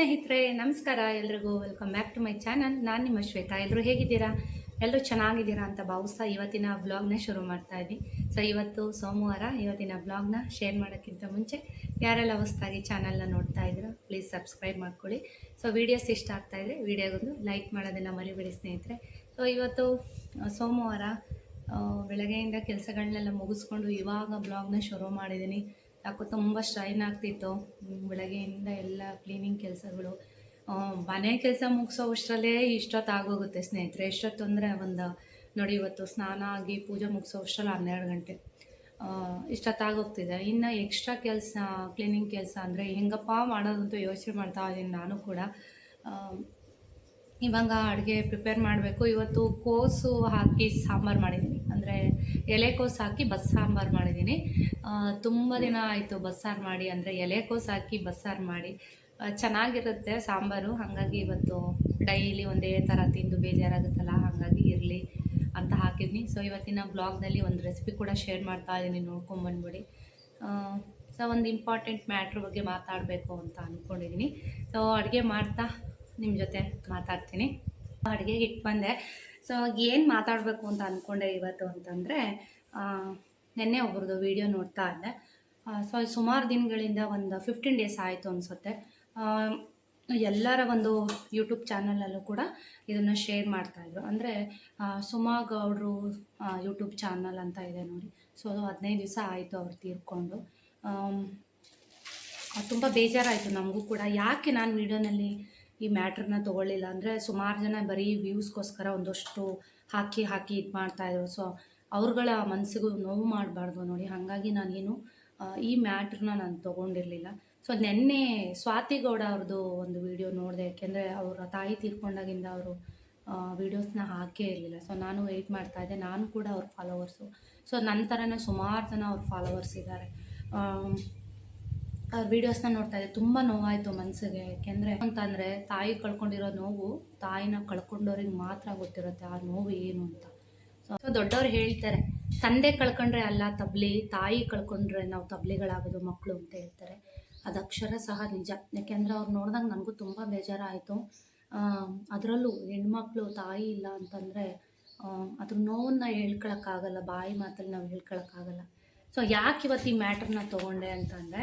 ಸ್ನೇಹಿತರೆ, ನಮಸ್ಕಾರ. ಎಲ್ರಿಗೂ welcome back to my channel ನಾನು ನಿಮ್ಮ ಶ್ವೇತಾ. ಎಲ್ಲರೂ ಹೇಗಿದ್ದೀರಾ? ಎಲ್ಲರೂ ಚೆನ್ನಾಗಿದ್ದೀರಾ ಅಂತ ಭಾವಿಸ್ತಾ ಇವತ್ತಿನ ಬ್ಲಾಗ್ನ ಶುರು ಮಾಡ್ತಾ ಇದ್ದೀನಿ. ಸೊ ಇವತ್ತು ಸೋಮವಾರ. ಇವತ್ತಿನ ಬ್ಲಾಗ್ನ ಶೇರ್ ಮಾಡೋಕ್ಕಿಂತ ಮುಂಚೆ ಯಾರೆಲ್ಲ ಹೊಸ್ದಾಗಿ ಚಾನಲ್ನ ನೋಡ್ತಾ ಇದ್ದೀರೋ ಪ್ಲೀಸ್ ಸಬ್ಸ್ಕ್ರೈಬ್ ಮಾಡ್ಕೊಳ್ಳಿ. ಸೊ ವೀಡಿಯೋಸ್ ಇಷ್ಟ ಆಗ್ತಾ ಇದ್ರೆ ವೀಡಿಯೋಗೊಂದು ಲೈಕ್ ಮಾಡೋದನ್ನು ಮರಿಬಿಡಿ ಸ್ನೇಹಿತರೆ. ಸೊ ಇವತ್ತು ಸೋಮವಾರ ಬೆಳಗ್ಗೆಯಿಂದ ಕೆಲಸಗಳನ್ನೆಲ್ಲ ಮುಗಿಸ್ಕೊಂಡು ಇವಾಗ ಬ್ಲಾಗ್ನ ಶುರು ಮಾಡಿದ್ದೀನಿ. ಯಾಕೋ ತುಂಬ ಸ್ಟ್ರೈನ್ ಆಗ್ತಿತ್ತು. ಬೆಳಗ್ಗೆಯಿಂದ ಎಲ್ಲ ಕ್ಲೀನಿಂಗ್ ಕೆಲಸಗಳು. ಮನೆ ಕೆಲಸ ಮುಗಿಸೋ ಅಷ್ಟರಲ್ಲೇ ಇಷ್ಟೊತ್ತು ಆಗೋಗುತ್ತೆ ಸ್ನೇಹಿತರೆ. ಎಷ್ಟೊತ್ತು ಅಂದರೆ ಒಂದು, ನೋಡಿ ಇವತ್ತು ಸ್ನಾನ ಆಗಿ ಪೂಜೆ ಮುಗಿಸೋ ಅಷ್ಟರಲ್ಲಿ ಹನ್ನೆರಡು ಗಂಟೆ. ಇಷ್ಟೊತ್ತಾಗೋಗ್ತಿದೆ ಇನ್ನು ಎಕ್ಸ್ಟ್ರಾ ಕೆಲಸ ಕ್ಲೀನಿಂಗ್ ಕೆಲಸ ಅಂದರೆ ಹೆಂಗಪ್ಪ ಮಾಡೋದಂತೂ ಯೋಚನೆ ಮಾಡ್ತಾ ಇದ್ದೀನಿ ನಾನು ಕೂಡ. ಇವಾಗ ಅಡುಗೆ ಪ್ರಿಪೇರ್ ಮಾಡಬೇಕು. ಇವತ್ತು ಕೋಸು ಹಾಕಿ ಸಾಂಬಾರು ಮಾಡಿದ್ದೀನಿ. ಅಂದರೆ ಎಲೆಕೋಸು ಹಾಕಿ ಬಸ್ಸಾಂಬಾರು ಮಾಡಿದ್ದೀನಿ. ತುಂಬ ದಿನ ಆಯಿತು ಬಸ್ಸಾರು ಮಾಡಿ, ಅಂದರೆ ಎಲೆಕೋಸು ಹಾಕಿ ಬಸ್ಸಾರು ಮಾಡಿ. ಚೆನ್ನಾಗಿರುತ್ತೆ ಸಾಂಬಾರು, ಹಾಗಾಗಿ ಇವತ್ತು ಡೈಲಿ ಒಂದೇ ಥರ ತಿಂದು ಬೇಜಾರಾಗುತ್ತಲ್ಲ, ಹಾಗಾಗಿ ಇರಲಿ ಅಂತ ಹಾಕಿದ್ನಿ. ಸೊ ಇವತ್ತಿನ ಬ್ಲಾಗ್ನಲ್ಲಿ ಒಂದು ರೆಸಿಪಿ ಕೂಡ ಶೇರ್ ಮಾಡ್ತಾ ಇದ್ದೀನಿ ನೋಡ್ಕೊಂಬಂದ್ಬಿಡಿ ಸೊ ಒಂದು ಇಂಪಾರ್ಟೆಂಟ್ ಮ್ಯಾಟ್ರ್ ಬಗ್ಗೆ ಮಾತಾಡಬೇಕು ಅಂತ ಅಂದ್ಕೊಂಡಿದ್ದೀನಿ ಸೊ ಅಡುಗೆ ಮಾಡ್ತಾ ನಿಮ್ಮ ಜೊತೆ ಮಾತಾಡ್ತೀನಿ. ಅಡುಗೆಗೆ ಇಟ್ಟು ಬಂದೆ. ಸೊ ಏನು ಮಾತಾಡಬೇಕು ಅಂತ ಅಂದ್ಕೊಂಡೆ ಇವತ್ತು ಅಂತಂದರೆ ನಿನ್ನೆ ಒಬ್ರದ್ದು ವೀಡಿಯೋ ನೋಡ್ತಾ ಇದ್ದೆ. ಸೊ ಸುಮಾರು ದಿನಗಳಿಂದ ಒಂದು ಫಿಫ್ಟೀನ್ ಡೇಸ್ ಆಯಿತು ಅನಿಸುತ್ತೆ. ಎಲ್ಲರ ಒಂದು ಯೂಟ್ಯೂಬ್ ಚಾನಲಲ್ಲೂ ಕೂಡ ಇದನ್ನು ಶೇರ್ ಮಾಡ್ತಾಯಿದ್ರು ಅಂದರೆ ಸುಮಾ ಗೌಡ್ರು ಯೂಟ್ಯೂಬ್ ಚಾನಲ್ ಅಂತ ಇದೆ ನೋಡಿ. ಸೊ ಹದಿನೈದು ದಿವಸ ಆಯಿತು ಅವ್ರು ತೀರ್ಕೊಂಡು. ತುಂಬ ಬೇಜಾರಾಯಿತು ನಮಗೂ ಕೂಡ. ಯಾಕೆ ನಾನು ವೀಡಿಯೋನಲ್ಲಿ ಈ ಮ್ಯಾಟ್ರನ್ನ ತೊಗೊಳ್ಳಿಲ್ಲ ಅಂದರೆ ಸುಮಾರು ಜನ ಬರೀ ವ್ಯೂಸ್ಗೋಸ್ಕರ ಒಂದಷ್ಟು ಹಾಕಿ ಹಾಕಿ ಇದು ಮಾಡ್ತಾಯಿದ್ರು ಸೊ ಅವ್ರುಗಳ ಮನಸ್ಸಿಗೂ ನೋವು ಮಾಡಬಾರ್ದು ನೋಡಿ. ಹಾಗಾಗಿ ನಾನೇನು ಈ ಮ್ಯಾಟ್ರನ್ನ ನಾನು ತೊಗೊಂಡಿರಲಿಲ್ಲ. ಸೊ ನಿನ್ನೆ ಸ್ವಾತಿ ಗೌಡ ಅವ್ರದ್ದು ಒಂದು ವಿಡಿಯೋ ನೋಡಿದೆ. ಯಾಕೆಂದರೆ ಅವರ ತಾಯಿ ತೀರ್ಕೊಂಡಾಗಿಂದ ಅವರು ವೀಡಿಯೋಸ್ನ ಹಾಕೇ ಇರಲಿಲ್ಲ. ಸೊ ನಾನು ವೆಯ್ಟ್ ಮಾಡ್ತಾ ಇದ್ದೆ. ನಾನು ಕೂಡ ಅವ್ರ ಫಾಲೋವರ್ಸು ಸೊ ನನ್ನ ಥರನೇ ಸುಮಾರು ಜನ ಅವ್ರ ಫಾಲೋವರ್ಸ್ ಇದ್ದಾರೆ ಅವ್ರ ವೀಡಿಯೋಸ್ನ ನೋಡ್ತಾ ಇದ್ದೆ. ತುಂಬ ನೋವಾಯಿತು ಮನಸ್ಸಿಗೆ ಯಾಕೆಂದರೆ ಅಂತಂದರೆ ತಾಯಿ ಕಳ್ಕೊಂಡಿರೋ ನೋವು ತಾಯಿನ ಕಳ್ಕೊಂಡವ್ರಿಗೆ ಮಾತ್ರ ಗೊತ್ತಿರುತ್ತೆ ಆ ನೋವು ಏನು ಅಂತ. ಸೊ ದೊಡ್ಡವ್ರು ಹೇಳ್ತಾರೆ, ತಂದೆ ಕಳ್ಕೊಂಡ್ರೆ ಅಲ್ಲ ತಬ್ಲಿ, ತಾಯಿ ಕಳ್ಕೊಂಡ್ರೆ ನಾವು ತಬ್ಲಿಗಳಾಗೋದು ಮಕ್ಕಳು ಅಂತ ಹೇಳ್ತಾರೆ. ಅದು ಅಕ್ಷರ ಸಹ ನಿಜ. ಯಾಕೆಂದರೆ ಅವ್ರು ನೋಡಿದಾಗ ನನಗೂ ತುಂಬ ಬೇಜಾರಾಯಿತು. ಅದರಲ್ಲೂ ಹೆಣ್ಮಕ್ಳು ತಾಯಿ ಇಲ್ಲ ಅಂತಂದರೆ ಅದ್ರ ನೋವನ್ನ ಹೇಳ್ಕೊಳಕ್ಕಾಗಲ್ಲ, ಬಾಯಿ ಮಾತಲ್ಲಿ ನಾವು ಹೇಳ್ಕೊಳಕ್ಕಾಗಲ್ಲ. ಸೊ ಯಾಕೆ ಇವತ್ತು ಈ ಮ್ಯಾಟ್ರನ್ನ ತೊಗೊಂಡೆ ಅಂತಂದರೆ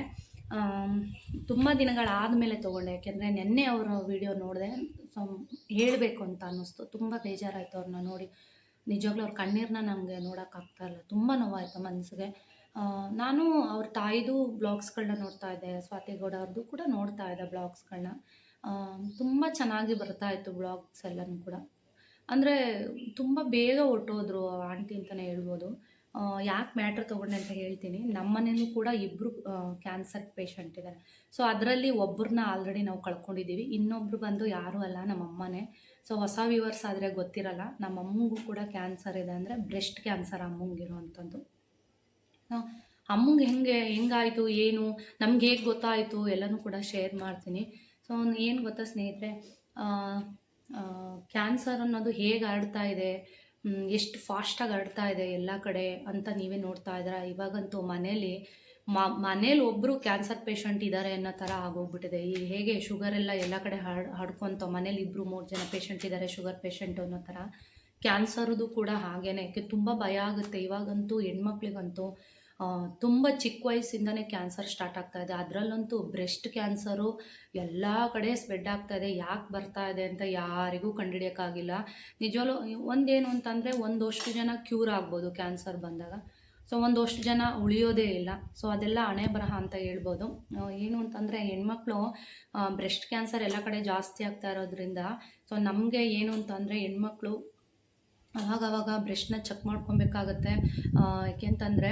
ತುಂಬ ದಿನಗಳಾದಮೇಲೆ ತೊಗೊಂಡೆ. ಯಾಕೆಂದರೆ ನಿನ್ನೆ ಅವರ ವಿಡಿಯೋ ನೋಡಿದೆ. ಸೊ ಹೇಳಬೇಕು ಅಂತ ಅನ್ನಿಸ್ತು. ತುಂಬ ಬೇಜಾರಾಯಿತು ಅವ್ರನ್ನ ನೋಡಿ. ನಿಜವಾಗ್ಲೂ ಅವ್ರ ಕಣ್ಣೀರನ್ನ ನಮಗೆ ನೋಡೋಕ್ಕಾಗ್ತಾ ಇಲ್ಲ. ತುಂಬ ನೋವಾಯಿತು ಮನಸ್ಸಿಗೆ ನಾನು ಅವ್ರ ತಾಯಿದು ಬ್ಲಾಗ್ಸ್ಗಳನ್ನ ನೋಡ್ತಾ ಇದ್ದೆ. ಸ್ವಾತಿ ಗೌಡ ಅವ್ರದ್ದು ಕೂಡ ನೋಡ್ತಾ ಇದ್ದೆ ಬ್ಲಾಗ್ಸ್ಗಳನ್ನ ತುಂಬ ಚೆನ್ನಾಗಿ ಬರ್ತಾ ಇತ್ತು ಬ್ಲಾಗ್ಸ್ ಎಲ್ಲನೂ ಕೂಡ. ಅಂದರೆ ತುಂಬ ಬೇಗ ಹೊಟ್ಟೋದ್ರು ಆಂಟಿ ಅಂತಲೇ ಹೇಳ್ಬೋದು. ಯಾಕೆ ಮ್ಯಾಟ್ರ್ ತೊಗೊಂಡೆ ಅಂತ ಹೇಳ್ತೀನಿ. ನಮ್ಮ ಕೂಡ ಇಬ್ಬರು ಕ್ಯಾನ್ಸರ್ ಪೇಷಂಟ್ ಇದ್ದಾರೆ ಸೊ ಅದರಲ್ಲಿ ಒಬ್ಬರನ್ನ ಆಲ್ರೆಡಿ ನಾವು ಕಳ್ಕೊಂಡಿದ್ದೀವಿ ಇನ್ನೊಬ್ರು ಬಂದು ಯಾರೂ ಅಲ್ಲ ನಮ್ಮ ಅಮ್ಮನೇ ಸೊ ಹೊಸ ವ್ಯೂವರ್ಸ್ ಆದರೆ ಗೊತ್ತಿರಲ್ಲ. ನಮ್ಮ ಅಮ್ಮಂಗೂ ಕೂಡ ಕ್ಯಾನ್ಸರ್ ಇದೆ ಅಂದರೆ ಬ್ರೆಸ್ಟ್ ಕ್ಯಾನ್ಸರ್ ಅಮ್ಮಂಗಿರುವಂಥದ್ದು ಅಮ್ಮಂಗೆ ಹೆಂಗೆ, ಹೆಂಗಾಯಿತು, ಏನು, ನಮ್ಗೆ ಹೇಗೆ ಗೊತ್ತಾಯಿತು ಎಲ್ಲನೂ ಕೂಡ ಶೇರ್ ಮಾಡ್ತೀನಿ. ಸೊ ಏನು ಗೊತ್ತಾ ಸ್ನೇಹಿತರೆ? ಕ್ಯಾನ್ಸರ್ ಅನ್ನೋದು ಹೇಗೆ ಹರಡ್ತಾ ಇದೆ? ಎಷ್ಟು ಫಾಸ್ಟಾಗಿ ಹರಡ್ತಾ ಇದೆ ಎಲ್ಲ ಕಡೆ ಅಂತ ನೀವೇ ನೋಡ್ತಾ ಇದ್ದೀರಾ? ಇವಾಗಂತೂ ಮನೇಲಿ ಮನೇಲಿ ಒಬ್ಬರು ಕ್ಯಾನ್ಸರ್ ಪೇಷಂಟ್ ಇದ್ದಾರೆ ಅನ್ನೋ ಥರ ಆಗೋಗ್ಬಿಟ್ಟಿದೆ. ಈ ಹೇಗೆ ಶುಗರ್ ಎಲ್ಲ ಎಲ್ಲ ಕಡೆ ಹರಡ್ ಹಾಡ್ಕೊತ ಮನೇಲಿ ಇಬ್ಬರು ಮೂರು ಜನ ಪೇಷಂಟ್ ಇದ್ದಾರೆ ಶುಗರ್ ಪೇಷಂಟ್ ಅನ್ನೋ ಥರ ಕ್ಯಾನ್ಸರ್ದು ಕೂಡ ಹಾಗೇನೆ. ತುಂಬ ಭಯ ಆಗುತ್ತೆ. ಇವಾಗಂತೂ ಹೆಣ್ಮಕ್ಳಿಗಂತೂ ತುಂಬ ಚಿಕ್ಕ ವಯಸ್ಸಿಂದನೇ ಕ್ಯಾನ್ಸರ್ ಸ್ಟಾರ್ಟ್ ಆಗ್ತಾ ಇದೆ. ಅದರಲ್ಲಂತೂ ಬ್ರೆಸ್ಟ್ ಕ್ಯಾನ್ಸರು ಎಲ್ಲ ಕಡೆ ಸ್ಪ್ರೆಡ್ ಆಗ್ತಾ ಇದೆ. ಯಾಕೆ ಬರ್ತಾ ಇದೆ ಅಂತ ಯಾರಿಗೂ ಕಂಡುಹಿಡಿಯೋಕ್ಕಾಗಿಲ್ಲ. ನಿಜವಲ್ಲೂ ಒಂದೇನು ಅಂತಂದರೆ ಒಂದಷ್ಟು ಜನ ಕ್ಯೂರ್ ಆಗ್ಬೋದು ಕ್ಯಾನ್ಸರ್ ಬಂದಾಗ. ಸೊ ಒಂದಷ್ಟು ಜನ ಉಳಿಯೋದೇ ಇಲ್ಲ. ಸೊ ಅದೆಲ್ಲ ಹಣೆ ಬರಹ ಅಂತ ಹೇಳ್ಬೋದು. ಏನು ಅಂತಂದರೆ ಹೆಣ್ಮಕ್ಳು ಬ್ರೆಸ್ಟ್ ಕ್ಯಾನ್ಸರ್ ಎಲ್ಲ ಕಡೆ ಜಾಸ್ತಿ ಆಗ್ತಾ ಇರೋದ್ರಿಂದ ಸೊ ನಮಗೆ ಏನು ಅಂತಂದರೆ ಹೆಣ್ಮಕ್ಳು ಅವಾಗವಾಗ ಬ್ರಷ್ನ ಚೆಕ್ ಮಾಡ್ಕೊಬೇಕಾಗತ್ತೆ. ಏಕೆಂತಂದರೆ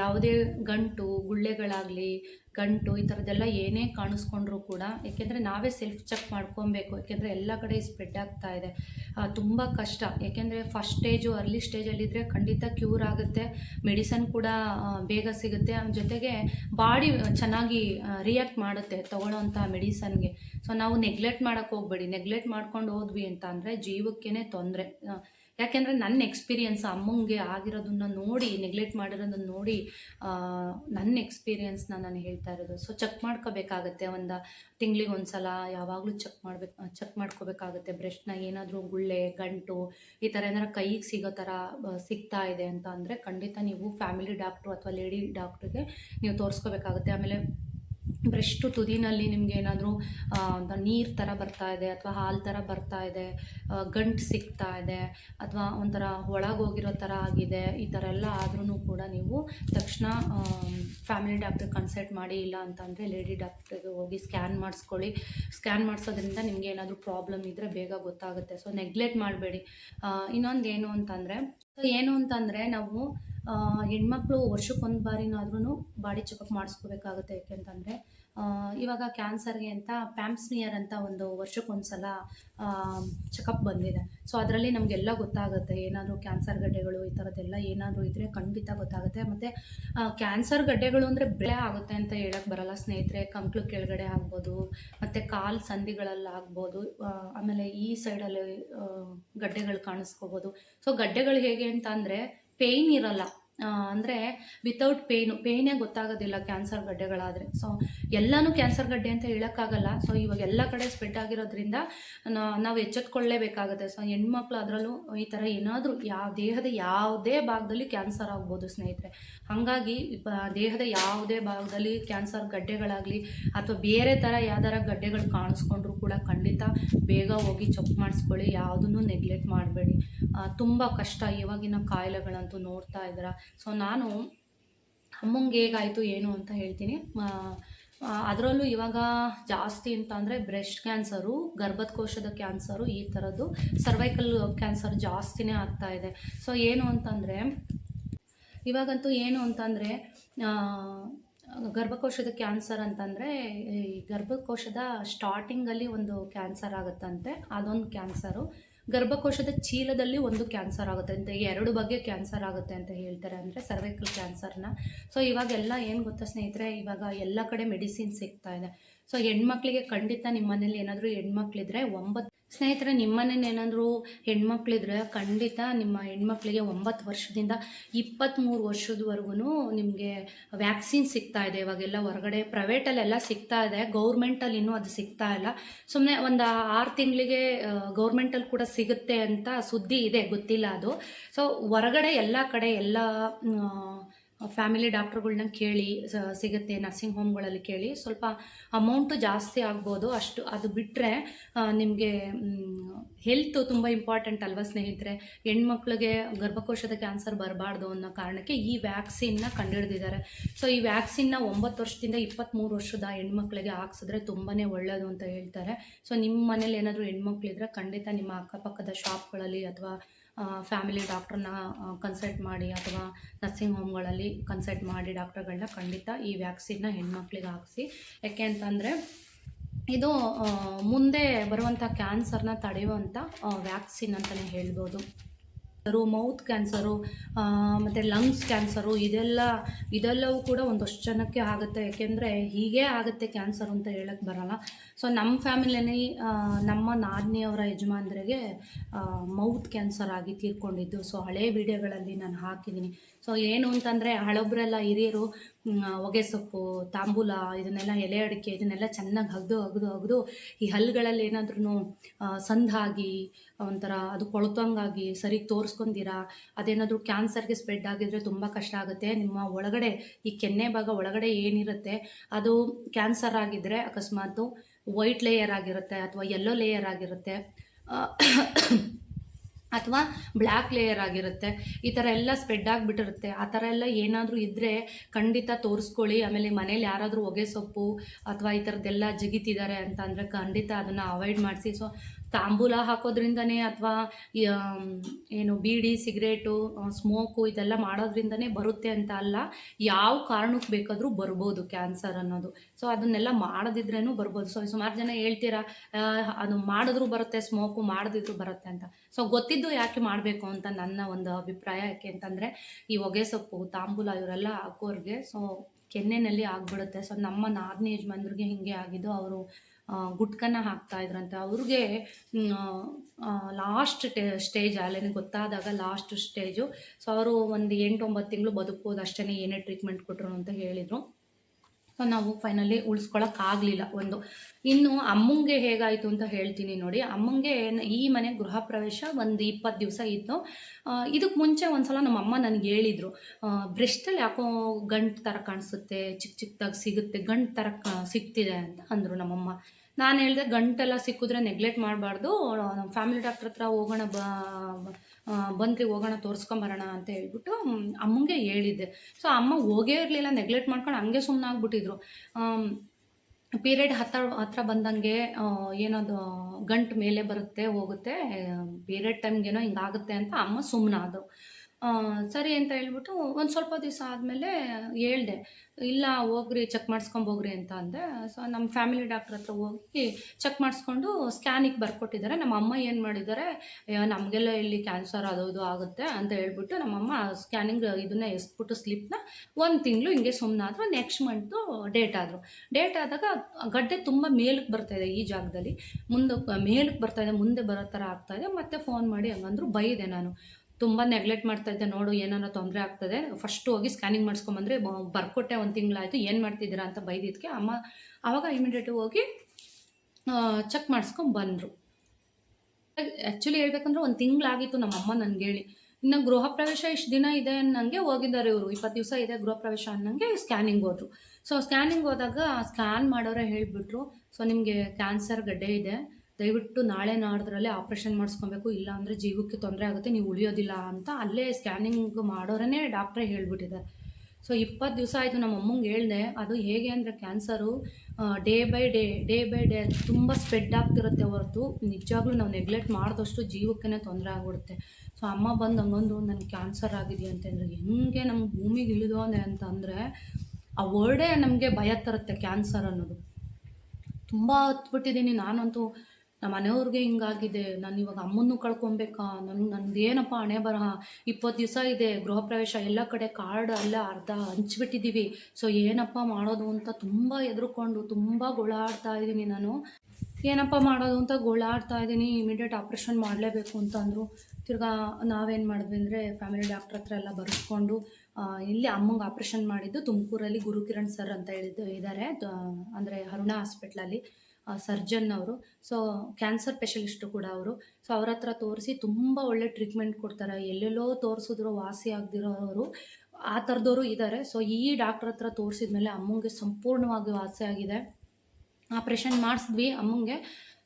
ಯಾವುದೇ ಗಂಟು, ಗುಳ್ಳೆಗಳಾಗಲಿ, ಗಂಟು ಈ ಥರದ್ದೆಲ್ಲ ಏನೇ ಕಾಣಿಸ್ಕೊಂಡ್ರೂ ಕೂಡ, ಯಾಕೆಂದರೆ ನಾವೇ ಸೆಲ್ಫ್ ಚೆಕ್ ಮಾಡ್ಕೊಬೇಕು. ಏಕೆಂದರೆ ಎಲ್ಲ ಕಡೆ ಸ್ಪ್ರೆಡ್ ಆಗ್ತಾ ಇದೆ. ತುಂಬ ಕಷ್ಟ. ಯಾಕೆಂದರೆ ಫಸ್ಟ್ ಸ್ಟೇಜು ಅರ್ಲಿ ಸ್ಟೇಜಲ್ಲಿದ್ದರೆ ಖಂಡಿತ ಕ್ಯೂರ್ ಆಗುತ್ತೆ. ಮೆಡಿಸನ್ ಕೂಡ ಬೇಗ ಸಿಗುತ್ತೆ. ಜೊತೆಗೆ ಬಾಡಿ ಚೆನ್ನಾಗಿ ರಿಯಾಕ್ಟ್ ಮಾಡುತ್ತೆ ತಗೊಳ್ಳೋವಂಥ ಮೆಡಿಸನ್ಗೆ ಸೊ ನಾವು ನೆಗ್ಲೆಕ್ಟ್ ಮಾಡೋಕ್ಕೆ ಹೋಗ್ಬೇಡಿ. ನೆಗ್ಲೆಕ್ಟ್ ಮಾಡ್ಕೊಂಡು ಹೋದ್ವಿ ಅಂತ ಅಂದರೆ ಜೀವಕ್ಕೇ ತೊಂದರೆ. ಯಾಕೆಂದರೆ ನನ್ನ ಎಕ್ಸ್ಪೀರಿಯನ್ಸ್ ಅಮ್ಮಂಗೆ ಆಗಿರೋದನ್ನ ನೋಡಿ ನೆಗ್ಲೆಕ್ಟ್ ಮಾಡಿರೋದನ್ನ ನೋಡಿ ನನ್ನ ಎಕ್ಸ್ಪೀರಿಯನ್ಸ್ನ ನಾನು ಹೇಳ್ತಾ ಇರೋದು. ಸೊ ಚೆಕ್ ಮಾಡ್ಕೋಬೇಕಾಗತ್ತೆ ಒಂದು ತಿಂಗಳಿಗೆ ಒಂದು ಸಲ ಯಾವಾಗಲೂ ಚೆಕ್ ಮಾಡ್ಬೇಕು ಚೆಕ್ ಮಾಡ್ಕೋಬೇಕಾಗತ್ತೆ. ಬ್ರಷ್ನ ಏನಾದರೂ ಗುಳ್ಳೆ, ಗಂಟು, ಈ ಥರ ಏನಾರು ಕೈಗೆ ಸಿಗೋ ಥರ ಸಿಗ್ತಾ ಇದೆ ಅಂತ ಅಂದರೆ ಖಂಡಿತ ನೀವು ಫ್ಯಾಮಿಲಿ ಡಾಕ್ಟ್ರು ಅಥವಾ ಲೇಡಿ ಡಾಕ್ಟ್ರಿಗೆ ನೀವು ತೋರಿಸ್ಕೋಬೇಕಾಗುತ್ತೆ. ಆಮೇಲೆ ಬ್ರೆಸ್ಟು ತುದಿನಲ್ಲಿ ನಿಮ್ಗೆ ಏನಾದರೂ ನೀರು ಥರ ಬರ್ತಾ ಇದೆ ಅಥವಾ ಹಾಲು ಥರ ಬರ್ತಾ ಇದೆ ಗಂಟು ಸಿಗ್ತಾ ಇದೆ ಅಥವಾ ಒಂಥರ ಒಳಗೋಗಿರೋ ಥರ ಆಗಿದೆ, ಈ ಥರ ಎಲ್ಲ ಆದ್ರೂ ಕೂಡ ನೀವು ತಕ್ಷಣ ಫ್ಯಾಮಿಲಿ ಡಾಕ್ಟ್ರಿಗೆ ಕನ್ಸಲ್ಟ್ ಮಾಡಿ, ಇಲ್ಲ ಅಂತಂದರೆ ಲೇಡಿ ಡಾಕ್ಟ್ರಿಗೆ ಹೋಗಿ ಸ್ಕ್ಯಾನ್ ಮಾಡಿಸ್ಕೊಳ್ಳಿ. ಸ್ಕ್ಯಾನ್ ಮಾಡಿಸೋದ್ರಿಂದ ನಿಮಗೆ ಏನಾದರೂ ಪ್ರಾಬ್ಲಮ್ ಇದ್ದರೆ ಬೇಗ ಗೊತ್ತಾಗುತ್ತೆ. ಸೊ ನೆಗ್ಲೆಕ್ಟ್ ಮಾಡಬೇಡಿ. ಇನ್ನೊಂದು ಏನು ಅಂತಂದರೆ ಏನು ಅಂತಂದರೆ ನಾವು ಹೆಣ್ಮಕ್ಳು ವರ್ಷಕ್ಕೊಂದು ಬಾರಿನಾದ್ರೂ ಬಾಡಿ ಚೆಕಪ್ ಮಾಡಿಸ್ಕೋಬೇಕಾಗುತ್ತೆ. ಯಾಕೆಂತಂದರೆ ಇವಾಗ ಕ್ಯಾನ್ಸರ್ಗೆ ಅಂತ ಪ್ಯಾಮ್ಸ್ನಿಯರ್ ಅಂತ ಒಂದು ವರ್ಷಕ್ಕೊಂದು ಸಲ ಚೆಕಪ್ ಬಂದಿದೆ. ಸೊ, ಅದರಲ್ಲಿ ನಮಗೆಲ್ಲ ಗೊತ್ತಾಗುತ್ತೆ, ಏನಾದರೂ ಕ್ಯಾನ್ಸರ್ ಗಡ್ಡೆಗಳು ಈ ಥರದ್ದೆಲ್ಲ ಏನಾದರೂ ಇದ್ದರೆ ಖಂಡಿತ ಗೊತ್ತಾಗುತ್ತೆ. ಮತ್ತು ಕ್ಯಾನ್ಸರ್ ಗಡ್ಡೆಗಳು ಅಂದರೆ ಬೆಳೆ ಆಗುತ್ತೆ ಅಂತ ಹೇಳಕ್ಕೆ ಬರಲ್ಲ. ಸ್ನೇಹಿತರೆ, ಕಂಕ್ಳು ಕೆಳಗಡೆ ಆಗ್ಬೋದು, ಮತ್ತು ಕಾಲು ಸಂಧಿಗಳಲ್ಲಿ ಆಗ್ಬೋದು ಆಮೇಲೆ ಈ ಸೈಡಲ್ಲಿ ಗಡ್ಡೆಗಳು ಕಾಣಿಸ್ಕೋಬೋದು. ಸೊ, ಗಡ್ಡೆಗಳು ಹೇಗೆ ಅಂತ ಪೇಯ್ನ್ ಇರಲ್ಲ. ಅಂದರೆ ವಿತೌಟ್ ಪೇಯ್ನು ಪೇಯ್ನೇ ಗೊತ್ತಾಗೋದಿಲ್ಲ ಕ್ಯಾನ್ಸರ್ ಗಡ್ಡೆಗಳಾದರೆ. ಸೊ ಎಲ್ಲನೂ ಕ್ಯಾನ್ಸರ್ ಗಡ್ಡೆ ಅಂತ ಹೇಳೋಕ್ಕಾಗಲ್ಲ. ಸೊ ಇವಾಗ ಎಲ್ಲ ಕಡೆ ಸ್ಪ್ರೆಡ್ ಆಗಿರೋದ್ರಿಂದ ನಾವು ಎಚ್ಚೆತ್ಕೊಳ್ಳೇಬೇಕಾಗುತ್ತೆ. ಸೊ ಹೆಣ್ಮಕ್ಳು ಅದರಲ್ಲೂ ಈ ಥರ ಏನಾದರೂ ಯಾವ ದೇಹದ ಯಾವುದೇ ಭಾಗದಲ್ಲಿ ಕ್ಯಾನ್ಸರ್ ಆಗ್ಬೋದು ಸ್ನೇಹಿತರೆ. ಹಾಗಾಗಿ ದೇಹದ ಯಾವುದೇ ಭಾಗದಲ್ಲಿ ಕ್ಯಾನ್ಸರ್ ಗಡ್ಡೆಗಳಾಗಲಿ ಅಥವಾ ಬೇರೆ ಥರ ಯಾವ್ದಾರ ಗಡ್ಡೆಗಳು ಕಾಣಿಸ್ಕೊಂಡ್ರೂ ಕೂಡ ಖಂಡಿತ ಬೇಗ ಹೋಗಿ ಚೆಕ್ ಮಾಡಿಸ್ಕೊಳ್ಳಿ. ಯಾವುದನ್ನು ನೆಗ್ಲೆಕ್ಟ್ ಮಾಡಬೇಡಿ. ತುಂಬ ಕಷ್ಟ. ಇವಾಗಿನ ಕಾಯಿಲೆಗಳಂತೂ ನೋಡ್ತಾ ಇದ್ದೀರಾ. ಸೊ ನಾನು ಅಮ್ಮಂಗೆ ಹೇಗಾಯಿತು, ಏನು ಅಂತ ಹೇಳ್ತೀನಿ. ಅದರಲ್ಲೂ ಇವಾಗ ಜಾಸ್ತಿ ಅಂತ ಅಂದರೆ ಬ್ರೆಸ್ಟ್ ಕ್ಯಾನ್ಸರು ಗರ್ಭದ ಕೋಶದ ಕ್ಯಾನ್ಸರು ಈ ಥರದ್ದು ಸರ್ವೈಕಲ್ ಕ್ಯಾನ್ಸರ್ ಜಾಸ್ತಿನೇ ಆಗ್ತಾ ಇದೆ. ಸೊ ಏನು ಅಂತಂದರೆ, ಇವಾಗಂತೂ ಏನು ಅಂತಂದರೆ ಗರ್ಭಕೋಶದ ಕ್ಯಾನ್ಸರ್ ಅಂತಂದರೆ, ಈ ಗರ್ಭಕೋಶದ ಸ್ಟಾರ್ಟಿಂಗಲ್ಲಿ ಒಂದು ಕ್ಯಾನ್ಸರ್ ಆಗುತ್ತಂತೆ, ಅದೊಂದು ಕ್ಯಾನ್ಸರು. ಗರ್ಭಕೋಶದ ಚೀಲದಲ್ಲಿ ಒಂದು ಕ್ಯಾನ್ಸರ್ ಆಗುತ್ತೆ ಅಂತ ಎರಡು ಬಗ್ಗೆ ಕ್ಯಾನ್ಸರ್ ಆಗುತ್ತೆ ಅಂತ ಹೇಳ್ತಾರೆ ಅಂದರೆ ಸರ್ವೈಕಲ್ ಕ್ಯಾನ್ಸರ್ನ ಸೊ ಇವಾಗೆಲ್ಲ ಏನು ಗೊತ್ತಾ ಸ್ನೇಹಿತರೆ, ಇವಾಗ ಎಲ್ಲ ಕಡೆ ಮೆಡಿಸಿನ್ ಸಿಗ್ತಾ ಇದೆ. ಸೊ ಹೆಣ್ಮಕ್ಳಿಗೆ ಖಂಡಿತ ನಿಮ್ಮ ಮನೇಲಿ ಏನಾದರೂ ಹೆಣ್ಮಕ್ಳಿದ್ರೆ ಒಂಬತ್ತು ಸ್ನೇಹಿತರೆ, ನಿಮ್ಮ ಮನೇಲಿ ಏನಾದರೂ ಹೆಣ್ಮಕ್ಳಿದ್ರೆ ಖಂಡಿತ ನಿಮ್ಮ ಹೆಣ್ಮಕ್ಳಿಗೆ ಒಂಬತ್ತು ವರ್ಷದಿಂದ ಇಪ್ಪತ್ತ್ಮೂರು ವರ್ಷದವರೆಗೂ ನಿಮಗೆ ವ್ಯಾಕ್ಸಿನ್ ಸಿಗ್ತಾ ಇದೆ. ಇವಾಗೆಲ್ಲ ಹೊರಗಡೆ ಪ್ರೈವೇಟಲ್ಲೆಲ್ಲ ಸಿಗ್ತಾ ಇದೆ. ಗೌರ್ಮೆಂಟಲ್ಲಿ ಇನ್ನೂ ಅದು ಸಿಗ್ತಾ ಇಲ್ಲ. ಸುಮ್ಮನೆ ಒಂದು ಆರು ತಿಂಗಳಿಗೆ ಗೌರ್ಮೆಂಟಲ್ಲಿ ಕೂಡ ಸಿಗುತ್ತೆ ಅಂತ ಸುದ್ದಿ ಇದೆ. ಗೊತ್ತಿಲ್ಲ ಅದು. ಸೊ, ಹೊರಗಡೆ ಎಲ್ಲ ಕಡೆ ಎಲ್ಲ ಫ್ಯಾಮಿಲಿ ಡಾಕ್ಟ್ರುಗಳ್ನ ಕೇಳಿ ಸಿಗುತ್ತೆ ನರ್ಸಿಂಗ್ ಹೋಮ್ಗಳಲ್ಲಿ ಕೇಳಿ, ಸ್ವಲ್ಪ ಅಮೌಂಟು ಜಾಸ್ತಿ ಆಗ್ಬೋದು. ಅಷ್ಟು, ಅದು ಬಿಟ್ಟರೆ ನಿಮಗೆ ಹೆಲ್ತು ತುಂಬ ಇಂಪಾರ್ಟೆಂಟ್ ಅಲ್ವಾ ಸ್ನೇಹಿತರೆ? ಹೆಣ್ಮಕ್ಳಿಗೆ ಗರ್ಭಕೋಶದ ಕ್ಯಾನ್ಸರ್ ಬರಬಾರ್ದು ಅನ್ನೋ ಕಾರಣಕ್ಕೆ ಈ ವ್ಯಾಕ್ಸಿನ್ನ ಕಂಡುಹಿಡಿದಿದ್ದಾರೆ. ಸೊ ಈ ವ್ಯಾಕ್ಸಿನ್ನ ಒಂಬತ್ತು ವರ್ಷದಿಂದ ಇಪ್ಪತ್ತ್ಮೂರು ವರ್ಷದ ಹೆಣ್ಮಕ್ಳಿಗೆ ಹಾಕ್ಸಿದ್ರೆ ತುಂಬಾ ಒಳ್ಳೆಯದು ಅಂತ ಹೇಳ್ತಾರೆ. ಸೊ ನಿಮ್ಮ ಮನೇಲಿ ಏನಾದರೂ ಹೆಣ್ಮಕ್ಳಿದ್ರೆ ಖಂಡಿತ ನಿಮ್ಮ ಅಕ್ಕಪಕ್ಕದ ಶಾಪ್ಗಳಲ್ಲಿ ಅಥವಾ ಫ್ಯಾಮಿಲಿ ಡಾಕ್ಟ್ರನ್ನ ಕನ್ಸಲ್ಟ್ ಮಾಡಿ ಅಥವಾ ನರ್ಸಿಂಗ್ ಹೋಮ್ಗಳಲ್ಲಿ ಕನ್ಸಲ್ಟ್ ಮಾಡಿ ಡಾಕ್ಟರ್ಗಳನ್ನ ಖಂಡಿತ ಈ ವ್ಯಾಕ್ಸಿನ್ನ ಹೆಣ್ಮಕ್ಳಿಗೆ ಹಾಕಿಸಿ. ಯಾಕೆ ಅಂತಂದರೆ ಇದು ಮುಂದೆ ಬರುವಂಥ ಕ್ಯಾನ್ಸರ್ನ ತಡೆಯುವಂಥ ವ್ಯಾಕ್ಸಿನ್ ಅಂತಲೇ ಹೇಳ್ಬೋದು. ಮೌತ್ ಕ್ಯಾನ್ಸರು ಮತ್ತು ಲಂಗ್ಸ್ ಕ್ಯಾನ್ಸರು ಇದೆಲ್ಲ, ಇದೆಲ್ಲವೂ ಕೂಡ ಒಂದಷ್ಟು ಜನಕ್ಕೆ ಆಗುತ್ತೆ. ಯಾಕೆಂದರೆ ಹೀಗೆ ಆಗುತ್ತೆ ಕ್ಯಾನ್ಸರ್ ಅಂತ ಹೇಳಕ್ಕೆ ಬರಲ್ಲ. ಸೊ ನಮ್ಮ ಫ್ಯಾಮಿಲಿಯಲ್ಲಿ ನಮ್ಮ ನಾದಿನಿಯವರ ಯಜಮಾನ್ರಿಗೆ ಮೌತ್ ಕ್ಯಾನ್ಸರ್ ಆಗಿ ತೀರ್ಕೊಂಡಿದ್ದು. ಸೊ ಹಳೆ ವಿಡಿಯೋಗಳಲ್ಲಿ ನಾನು ಹಾಕಿದ್ದೀನಿ. ಸೊ ಏನು ಅಂತಂದರೆ ಹಳೊಬ್ಬರೆಲ್ಲ ಹಿರಿಯರು ಹೊಗೆ ಸೊಪ್ಪು, ತಾಂಬೂಲ, ಇದನ್ನೆಲ್ಲ ಎಲೆ ಅಡಿಕೆ, ಇದನ್ನೆಲ್ಲ ಚೆನ್ನಾಗಿ ಹಗ್ದು ಹಗ್ದು ಹಗ್ದು ಈ ಹಲ್ಲುಗಳಲ್ಲಿ ಏನಾದ್ರೂ ಸಂಧಾಗಿ ಒಂಥರ ಅದು ಕೊಳತಂಗಾಗಿ ಸರಿ ತೋರಿಸ್ಕೊಂಡಿರಾ ಅದೇನಾದರೂ ಕ್ಯಾನ್ಸರ್ಗೆ ಸ್ಪ್ರೆಡ್ ಆಗಿದ್ರೆ ತುಂಬ ಕಷ್ಟ ಆಗುತ್ತೆ. ನಿಮ್ಮ ಒಳಗಡೆ, ಈ ಕೆನ್ನೆ ಭಾಗ ಒಳಗಡೆ ಏನಿರುತ್ತೆ, ಅದು ಕ್ಯಾನ್ಸರ್ ಆಗಿದ್ದರೆ ಅಕಸ್ಮಾತ್ ವೈಟ್ ಲೇಯರ್ ಆಗಿರುತ್ತೆ ಅಥವಾ ಯೆಲ್ಲೋ ಲೇಯರ್ ಆಗಿರುತ್ತೆ ಅಥವಾ ಬ್ಲ್ಯಾಕ್ ಲೇಯರ್ ಆಗಿರುತ್ತೆ, ಈ ಥರ ಎಲ್ಲ ಸ್ಪ್ರೆಡ್ ಆಗಿಬಿಟ್ಟಿರುತ್ತೆ. ಆ ಥರ ಎಲ್ಲ ಏನಾದರೂ ಇದ್ದರೆ ಖಂಡಿತ ತೋರಿಸ್ಕೊಳ್ಳಿ. ಆಮೇಲೆ ಮನೇಲಿ ಯಾರಾದರೂ ಹೊಗೆ ಸೊಪ್ಪು ಅಥವಾ ಈ ಥರದ್ದೆಲ್ಲ ಜಿಗಿತಿದ್ದಾರೆ ಅಂತ ಅಂದರೆ ಖಂಡಿತ ಅದನ್ನು ಅವಾಯ್ಡ್ ಮಾಡಿಸಿ. ಸೊ ತಾಂಬೂಲ ಹಾಕೋದ್ರಿಂದನೇ ಅಥವಾ ಏನು ಬೀಡಿ, ಸಿಗರೇಟು ಸ್ಮೋಕು ಇದೆಲ್ಲ ಮಾಡೋದ್ರಿಂದನೇ ಬರುತ್ತೆ ಅಂತ ಅಲ್ಲ, ಯಾವ ಕಾರಣಕ್ಕೆ ಬೇಕಾದರೂ ಬರ್ಬೋದು ಕ್ಯಾನ್ಸರ್ ಅನ್ನೋದು. ಸೊ, ಅದನ್ನೆಲ್ಲ ಮಾಡದಿದ್ರೇನು ಬರ್ಬೋದು. ಸೊ, ಸುಮಾರು ಜನ ಹೇಳ್ತೀರಾ ಅದು ಮಾಡಿದ್ರೂ ಬರುತ್ತೆ, ಸ್ಮೋಕು ಮಾಡಿದ್ರು ಬರುತ್ತೆ ಅಂತ. ಸೊ, ಗೊತ್ತಿದ್ದು ಯಾಕೆ ಮಾಡಬೇಕು ಅಂತ ನನ್ನ ಒಂದು ಅಭಿಪ್ರಾಯ. ಯಾಕೆ ಅಂತಂದರೆ, ಈ ಹೊಗೆ ಸೊಪ್ಪು, ತಾಂಬೂಲ ಇವರೆಲ್ಲ ಹಾಕೋರಿಗೆ, ಸೊ, ಕೆನ್ನೆನಲ್ಲಿ ಆಗ್ಬಿಡುತ್ತೆ. ಸೊ, ನಮ್ಮ ನಾದಿನಿ ಯಜಮಾನ್ರಿಗೆ ಹಿಂಗೆ ಆಗಿದ್ದು, ಅವರು ಗುಟ್ಕನ್ನ ಹಾಕ್ತಾ ಇದ್ರಂತೆ. ಅವ್ರಿಗೆ ಲಾಸ್ಟ್ ಟೇ ಸ್ಟೇಜ್ ಅಲ್ಲೇನೆ ಗೊತ್ತಾದಾಗ ಲಾಸ್ಟ್ ಸ್ಟೇಜು ಸೊ ಅವರು ಒಂದು ಎಂಟು ಒಂಬತ್ತು ತಿಂಗಳು ಬದುಕ್ಬೋದು ಅಷ್ಟೇ ಏನೇ ಟ್ರೀಟ್ಮೆಂಟ್ ಕೊಟ್ಟರು ಅಂತ ಹೇಳಿದರು. ನಾವು ಫೈನಲಿ ಉಳಿಸ್ಕೊಳಕ್ಕಾಗಲಿಲ್ಲ ಒಂದು. ಇನ್ನು ಅಮ್ಮಂಗೆ ಹೇಗಾಯಿತು ಅಂತ ಹೇಳ್ತೀನಿ ನೋಡಿ. ಅಮ್ಮಂಗೆ ಈ ಮನೆ ಗೃಹ ಪ್ರವೇಶ ಒಂದು ಇಪ್ಪತ್ತು ದಿವಸ ಇತ್ತು. ಇದಕ್ಕೆ ಮುಂಚೆ ಒಂದು ಸಲ ನಮ್ಮ ಅಮ್ಮ ನನಗೆ ಹೇಳಿದರು. ಬ್ರೆಸ್ಟಲ್ಲಿ ಯಾಕೋ ಗಂಟು ಥರ ಕಾಣಿಸುತ್ತೆ ಚಿಕ್ಕ ಚಿಕ್ಕದಾಗಿ ಸಿಗುತ್ತೆ, ಗಂಟು ಥರ ಸಿಗ್ತಿದೆ ಅಂತ ಅಂದರು ನಮ್ಮಮ್ಮ. ನಾನು ಹೇಳಿದೆ ಗಂಟೆಲ್ಲ ಸಿಕ್ಕಿದ್ರೆ ನೆಗ್ಲೆಕ್ಟ್ ಮಾಡಬಾರ್ದು. ನಮ್ಮ ಫ್ಯಾಮಿಲಿ ಡಾಕ್ಟ್ರ್ ಹತ್ರ ಹೋಗೋಣ ಬ ಬಂದ್ರಿ ಹೋಗೋಣ, ತೋರಿಸ್ಕೊಂಬರೋಣ ಅಂತ ಹೇಳ್ಬಿಟ್ಟು ಅಮ್ಮಂಗೆ ಹೇಳಿದ್ದೆ. ಸೊ ಅಮ್ಮ ಹೋಗೇ ಇರಲಿಲ್ಲ ನೆಗ್ಲೆಕ್ಟ್ ಮಾಡ್ಕೊಂಡು ಹಂಗೆ ಸುಮ್ಮನೆ ಆಗ್ಬಿಟ್ಟಿದ್ರು. ಪೀರಿಯಡ್ ಹತ್ರ ಹತ್ರ ಬಂದಂಗೆ ಏನದು, ಗಂಟು ಮೇಲೆ ಬರುತ್ತೆ, ಹೋಗುತ್ತೆ ಪೀರಿಯಡ್ ಟೈಮ್ಗೇನೋ ಹಿಂಗಾಗುತ್ತೆ ಅಂತ ಅಮ್ಮ ಸುಮ್ಮನಾದ್ರು ಸರಿ ಅಂತ ಹೇಳ್ಬಿಟ್ಟು ಒಂದು ಸ್ವಲ್ಪ ದಿವಸ ಆದಮೇಲೆ ಹೇಳ್ದೆ, ಇಲ್ಲ ಹೋಗ್ರಿ ಚೆಕ್ ಮಾಡಿಸ್ಕೊಂಬೋಗ್ರಿ ಅಂತ ಅಂದೆ. ಸೊ ನಮ್ಮ ಫ್ಯಾಮಿಲಿ ಡಾಕ್ಟ್ರ್ ಹತ್ರ ಹೋಗಿ ಚೆಕ್ ಮಾಡಿಸ್ಕೊಂಡು ಸ್ಕ್ಯಾನಿಗೆ ಬರ್ಕೊಟ್ಟಿದ್ದಾರೆ. ನಮ್ಮ ಅಮ್ಮ ಏನು ಮಾಡಿದ್ದಾರೆ ನಮಗೆಲ್ಲ ಇಲ್ಲಿ ಕ್ಯಾನ್ಸರ್ ಅದು ಇದು ಆಗುತ್ತೆ ಅಂತ ಹೇಳ್ಬಿಟ್ಟು ನಮ್ಮಮ್ಮ ಸ್ಕ್ಯಾನಿಂಗ್ ಇದನ್ನ ಎಸ್ಬಿಟ್ಟು ಸ್ಲಿಪ್ನ ಒಂದು ತಿಂಗಳು ಹಿಂಗೆ ಸುಮ್ಮನಾದ್ರು ನೆಕ್ಸ್ಟ್ ಮಂತು ಡೇಟ್ ಆದರು. ಡೇಟ್ ಆದಾಗ ಗಡ್ಡೆ ತುಂಬ ಮೇಲಕ್ಕೆ ಬರ್ತಾಯಿದೆ ಈ ಜಾಗದಲ್ಲಿ. ಮುಂದೆ ಮೇಲಕ್ಕೆ ಬರ್ತಾಯಿದೆ ಮುಂದೆ ಬರೋ ಥರ ಆಗ್ತಾಯಿದೆ ಮತ್ತೆ ಫೋನ್ ಮಾಡಿ ಹಂಗಂದ್ರು, ಬೈದೆ ನಾನು. ತುಂಬ ನೆಗ್ಲೆಕ್ಟ್ ಮಾಡ್ತಾ ಇದ್ದೆ, ನೋಡು ಏನಾರ ತೊಂದರೆ ಆಗ್ತದೆ ಫಸ್ಟ್ ಹೋಗಿ ಸ್ಕ್ಯಾನಿಂಗ್ ಮಾಡಿಸ್ಕೊಂಬಂದ್ರೆ ಬರ್ಕೊಟ್ಟೆ ಒಂದು ತಿಂಗಳಾಯಿತು, ಏನು ಮಾಡ್ತಿದ್ದೀರಾ ಅಂತ ಬೈದಿದ್ದಕ್ಕೆ ಅಮ್ಮ ಆವಾಗ ಇಮಿಡಿಯೇಟ್ ಹೋಗಿ ಚೆಕ್ ಮಾಡಿಸ್ಕೊಂಡು ಬಂದರು ಆ್ಯಕ್ಚುಲಿ ಹೇಳ್ಬೇಕಂದ್ರೆ ಒಂದು ತಿಂಗಳಾಗಿತ್ತು ನಮ್ಮಮ್ಮ ನನಗೆ ಹೇಳಿ ಇನ್ನು ಗೃಹ ಪ್ರವೇಶ ಇಷ್ಟು ದಿನ ಇದೆ ಅನ್ನಂಗೆ ಹೋಗಿದ್ದಾರೆ ಇವರು. ಇಪ್ಪತ್ತು ದಿವಸ ಇದೆ ಗೃಹ ಪ್ರವೇಶ ಅನ್ನಂಗೆ ಸ್ಕ್ಯಾನಿಂಗ್ ಹೋದರು. ಸೊ ಸ್ಕ್ಯಾನಿಂಗ್ ಹೋದಾಗ ಸ್ಕ್ಯಾನ್ ಮಾಡೋರೆ ಹೇಳಿಬಿಟ್ರು. ಸೊ ನಿಮಗೆ ಕ್ಯಾನ್ಸರ್ ಗಡ್ಡೆ ಇದೆ. ದಯವಿಟ್ಟು ನಾಳೆ ನಾಡ್ದ್ರಲ್ಲೇ ಆಪ್ರೇಷನ್ ಮಾಡಿಸ್ಕೊಬೇಕು, ಇಲ್ಲ ಅಂದರೆ ಜೀವಕ್ಕೆ ತೊಂದರೆ ಆಗುತ್ತೆ, ನೀವು ಉಳಿಯೋದಿಲ್ಲ ಅಂತ ಅಲ್ಲೇ ಸ್ಕ್ಯಾನಿಂಗ್ ಮಾಡೋರೇ ಡಾಕ್ಟ್ರೇ ಹೇಳಿಬಿಟ್ಟಿದ್ದಾರೆ. ಸೊ, ಇಪ್ಪತ್ತು ದಿವಸ ಆಯಿತು ನಮ್ಮ ಅಮ್ಮಂಗೆ ಹೇಳಿದೆ, ಅದು ಹೇಗೆ ಅಂದರೆ cancer day by day day by day ತುಂಬ ಸ್ಪ್ರೆಡ್ ಆಗ್ತಿರುತ್ತೆ ಹೊರತು, ನಿಜವಾಗ್ಲೂ ನಾವು ನೆಗ್ಲೆಕ್ಟ್ ಮಾಡಿದಷ್ಟು ಜೀವಕ್ಕೇ ತೊಂದರೆ ಆಗಿಬಿಡುತ್ತೆ. ಸೊ, ಅಮ್ಮ ಬಂದು ಹಂಗೊಂದು ನನಗೆ ಕ್ಯಾನ್ಸರ್ ಆಗಿದೆ ಅಂತಂದರೆ ಹೆಂಗೆ ನಮ್ಮ ಭೂಮಿಗೆ ಇಳಿದೋನೆ ಅಂತ ಅಂದರೆ, ಆ ವರ್ಡೇ ನಮಗೆ ಭಯ ತರುತ್ತೆ ಕ್ಯಾನ್ಸರ್ ಅನ್ನೋದು. ತುಂಬ ಹತ್ಬಿಟ್ಟಿದ್ದೀನಿ, ನಾನಂತೂ ನಮ್ಮ ಮನೆಯವ್ರಿಗೆ ಹಿಂಗಾಗಿದೆ. ನಾನು ಇವಾಗ ಅಮ್ಮನ್ನು ಕಳ್ಕೊಬೇಕಾ ನನ್ನ ನಂದು ಏನಪ್ಪ ಹಣೆ ಬರಹ? ಇಪ್ಪತ್ತು ದಿವಸ ಇದೆ, ಗೃಹ ಪ್ರವೇಶ ಎಲ್ಲ ಕಡೆ ಕಾರ್ಡ್ ಅಲ್ಲ ಅರ್ಧ ಹಂಚ್ಬಿಟ್ಟಿದ್ದೀವಿ ಸೊ ಏನಪ್ಪ ಮಾಡೋದು ಅಂತ ತುಂಬ ಎದುರುಕೊಂಡು, ತುಂಬ ಗೋಳಾಡ್ತಾ ಇದ್ದೀನಿ ನಾನು. ಏನಪ್ಪ ಮಾಡೋದು ಅಂತ ಗೋಳಾಡ್ತಾ ಇದ್ದೀನಿ. ಇಮಿಡಿಯೇಟ್ ಆಪ್ರೇಷನ್ ಮಾಡಲೇಬೇಕು ಅಂತ ಅಂದರು. ತಿರ್ಗಾ ನಾವೇನು ಮಾಡಿದ್ವಿ ಅಂದರೆ ಫ್ಯಾಮಿಲಿ ಡಾಕ್ಟ್ರ್ ಹತ್ರ ಎಲ್ಲ ಬರೆಸ್ಕೊಂಡು ಇಲ್ಲಿ ಅಮ್ಮಂಗೆ ಆಪ್ರೇಷನ್ ಮಾಡಿದ್ದು ತುಮಕೂರಲ್ಲಿ ಗುರುಕಿರಣ್ ಸರ್ ಅಂತ ಹೇಳಿದ್ದು ಇದ್ದಾರೆ ಅಂದರೆ ಅರುಣಾ ಹಾಸ್ಪಿಟ್ಲಲ್ಲಿ ಸರ್ಜನ್ ಅವರು. ಸೊ ಕ್ಯಾನ್ಸರ್ ಸ್ಪೆಷಲಿಸ್ಟು ಕೂಡ ಅವರು. ಸೊ ಅವ್ರ ಹತ್ರ ತೋರಿಸಿ ತುಂಬ ಒಳ್ಳೆ ಟ್ರೀಟ್ಮೆಂಟ್ ಕೊಡ್ತಾರೆ. ಎಲ್ಲೆಲ್ಲೋ ತೋರಿಸಿದ್ರು ವಾಸಿ ಆಗದಿರೋರು, ಆ ಥರದವರು ಇದ್ದಾರೆ ಸೊ ಈ ಡಾಕ್ಟ್ರ್ ಹತ್ರ ತೋರಿಸಿದ್ಮೇಲೆ ಅಮ್ಮಂಗೆ ಸಂಪೂರ್ಣವಾಗಿ ವಾಸಿ ಆಗಿದೆ. ಆಪ್ರೇಷನ್ ಮಾಡಿಸಿದ್ವಿ ಅಮ್ಮಂಗೆ.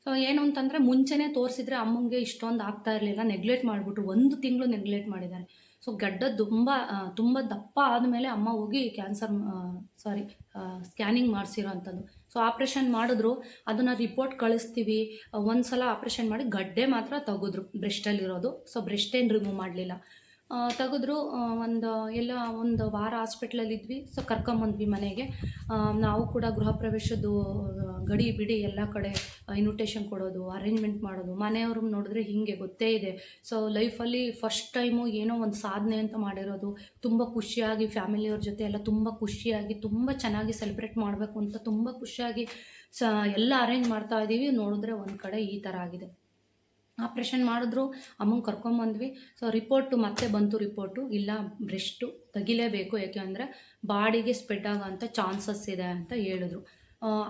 ಸೊ ಏನು ಅಂತಂದರೆ ಮುಂಚೆನೇ ತೋರಿಸಿದ್ರೆ ಅಮ್ಮಂಗೆ ಇಷ್ಟೊಂದು ಆಗ್ತಾ ಇರಲಿಲ್ಲ. ನೆಗ್ಲೆಕ್ಟ್ ಮಾಡಿಬಿಟ್ಟು ಒಂದು ತಿಂಗಳು ನೆಗ್ಲೆಕ್ಟ್ ಮಾಡಿದ್ದಾರೆ. ಸೊ ಗಡ್ಡ ತುಂಬ ತುಂಬ ದಪ್ಪ ಆದಮೇಲೆ ಅಮ್ಮ ಹೋಗಿ ಕ್ಯಾನ್ಸರ್ ಸಾರಿ ಸ್ಕ್ಯಾನಿಂಗ್ ಮಾಡಿಸಿರೋ ಅಂಥದ್ದು ಸೊ ಆಪ್ರೇಷನ್ ಮಾಡಿದ್ರು. ಅದನ್ನು ರಿಪೋರ್ಟ್ ಕಳಿಸ್ತೀವಿ. ಒಂದು ಸಲ ಆಪ್ರೇಷನ್ ಮಾಡಿ ಗಡ್ಡೆ ಮಾತ್ರ ತೆಗೆದ್ರು ಬ್ರೆಸ್ಟಲ್ಲಿರೋದು ಸೊ ಬ್ರೆಸ್ಟ್ ಏನು ರಿಮೂವ್ ಮಾಡಲಿಲ್ಲ. ತೆಗೆದ್ರು ಒಂದು, ಎಲ್ಲ ಒಂದು ವಾರ ಹಾಸ್ಪಿಟ್ಲಲ್ಲಿದ್ವಿ ಸೊ ಕರ್ಕೊಂಬಂದ್ವಿ ಮನೆಗೆ. ನಾವು ಕೂಡ ಗೃಹ ಪ್ರವೇಶದ್ದು, ಗಡಿ ಬಿಡಿ ಎಲ್ಲ ಕಡೆ ಇನ್ವಿಟೇಷನ್ ಕೊಡೋದು ಅರೇಂಜ್ಮೆಂಟ್ ಮಾಡೋದು, ಮನೆಯವ್ರು ನೋಡಿದ್ರೆ ಹೀಗೆ ಗೊತ್ತೇ ಇದೆ. ಸೊ ಲೈಫಲ್ಲಿ ಫಸ್ಟ್ ಟೈಮು ಏನೋ ಒಂದು ಸಾಧನೆ ಅಂತ ಮಾಡಿರೋದು, ತುಂಬ ಖುಷಿಯಾಗಿ ಫ್ಯಾಮಿಲಿಯವ್ರ ಜೊತೆ ಎಲ್ಲ ತುಂಬ ಖುಷಿಯಾಗಿ, ತುಂಬ ಚೆನ್ನಾಗಿ ಸೆಲೆಬ್ರೇಟ್ ಮಾಡಬೇಕು ಅಂತ ತುಂಬ ಖುಷಿಯಾಗಿ, ಸ, ಎಲ್ಲ ಅರೇಂಜ್ ಮಾಡ್ತಾ ಇದ್ದೀವಿ ನೋಡಿದ್ರೆ ಒಂದು ಕಡೆ ಈ ಥರ ಆಗಿದೆ. ಆಪ್ರೇಷನ್ ಮಾಡಿದ್ರು ಅಮ್ಮಂಗೆ ಕರ್ಕೊಂಬಂದ್ವಿ ಸೊ ರಿಪೋರ್ಟು ಮತ್ತೆ ಬಂತು ರಿಪೋರ್ಟು ಇಲ್ಲ ಬ್ರೆಸ್ಟು ತೆಗಿಲೇಬೇಕು. ಯಾಕೆ ಅಂದರೆ ಬಾಡಿಗೆ ಸ್ಪ್ರೆಡ್ ಆಗೋಂಥ ಚಾನ್ಸಸ್ ಇದೆ ಅಂತ ಹೇಳಿದ್ರು.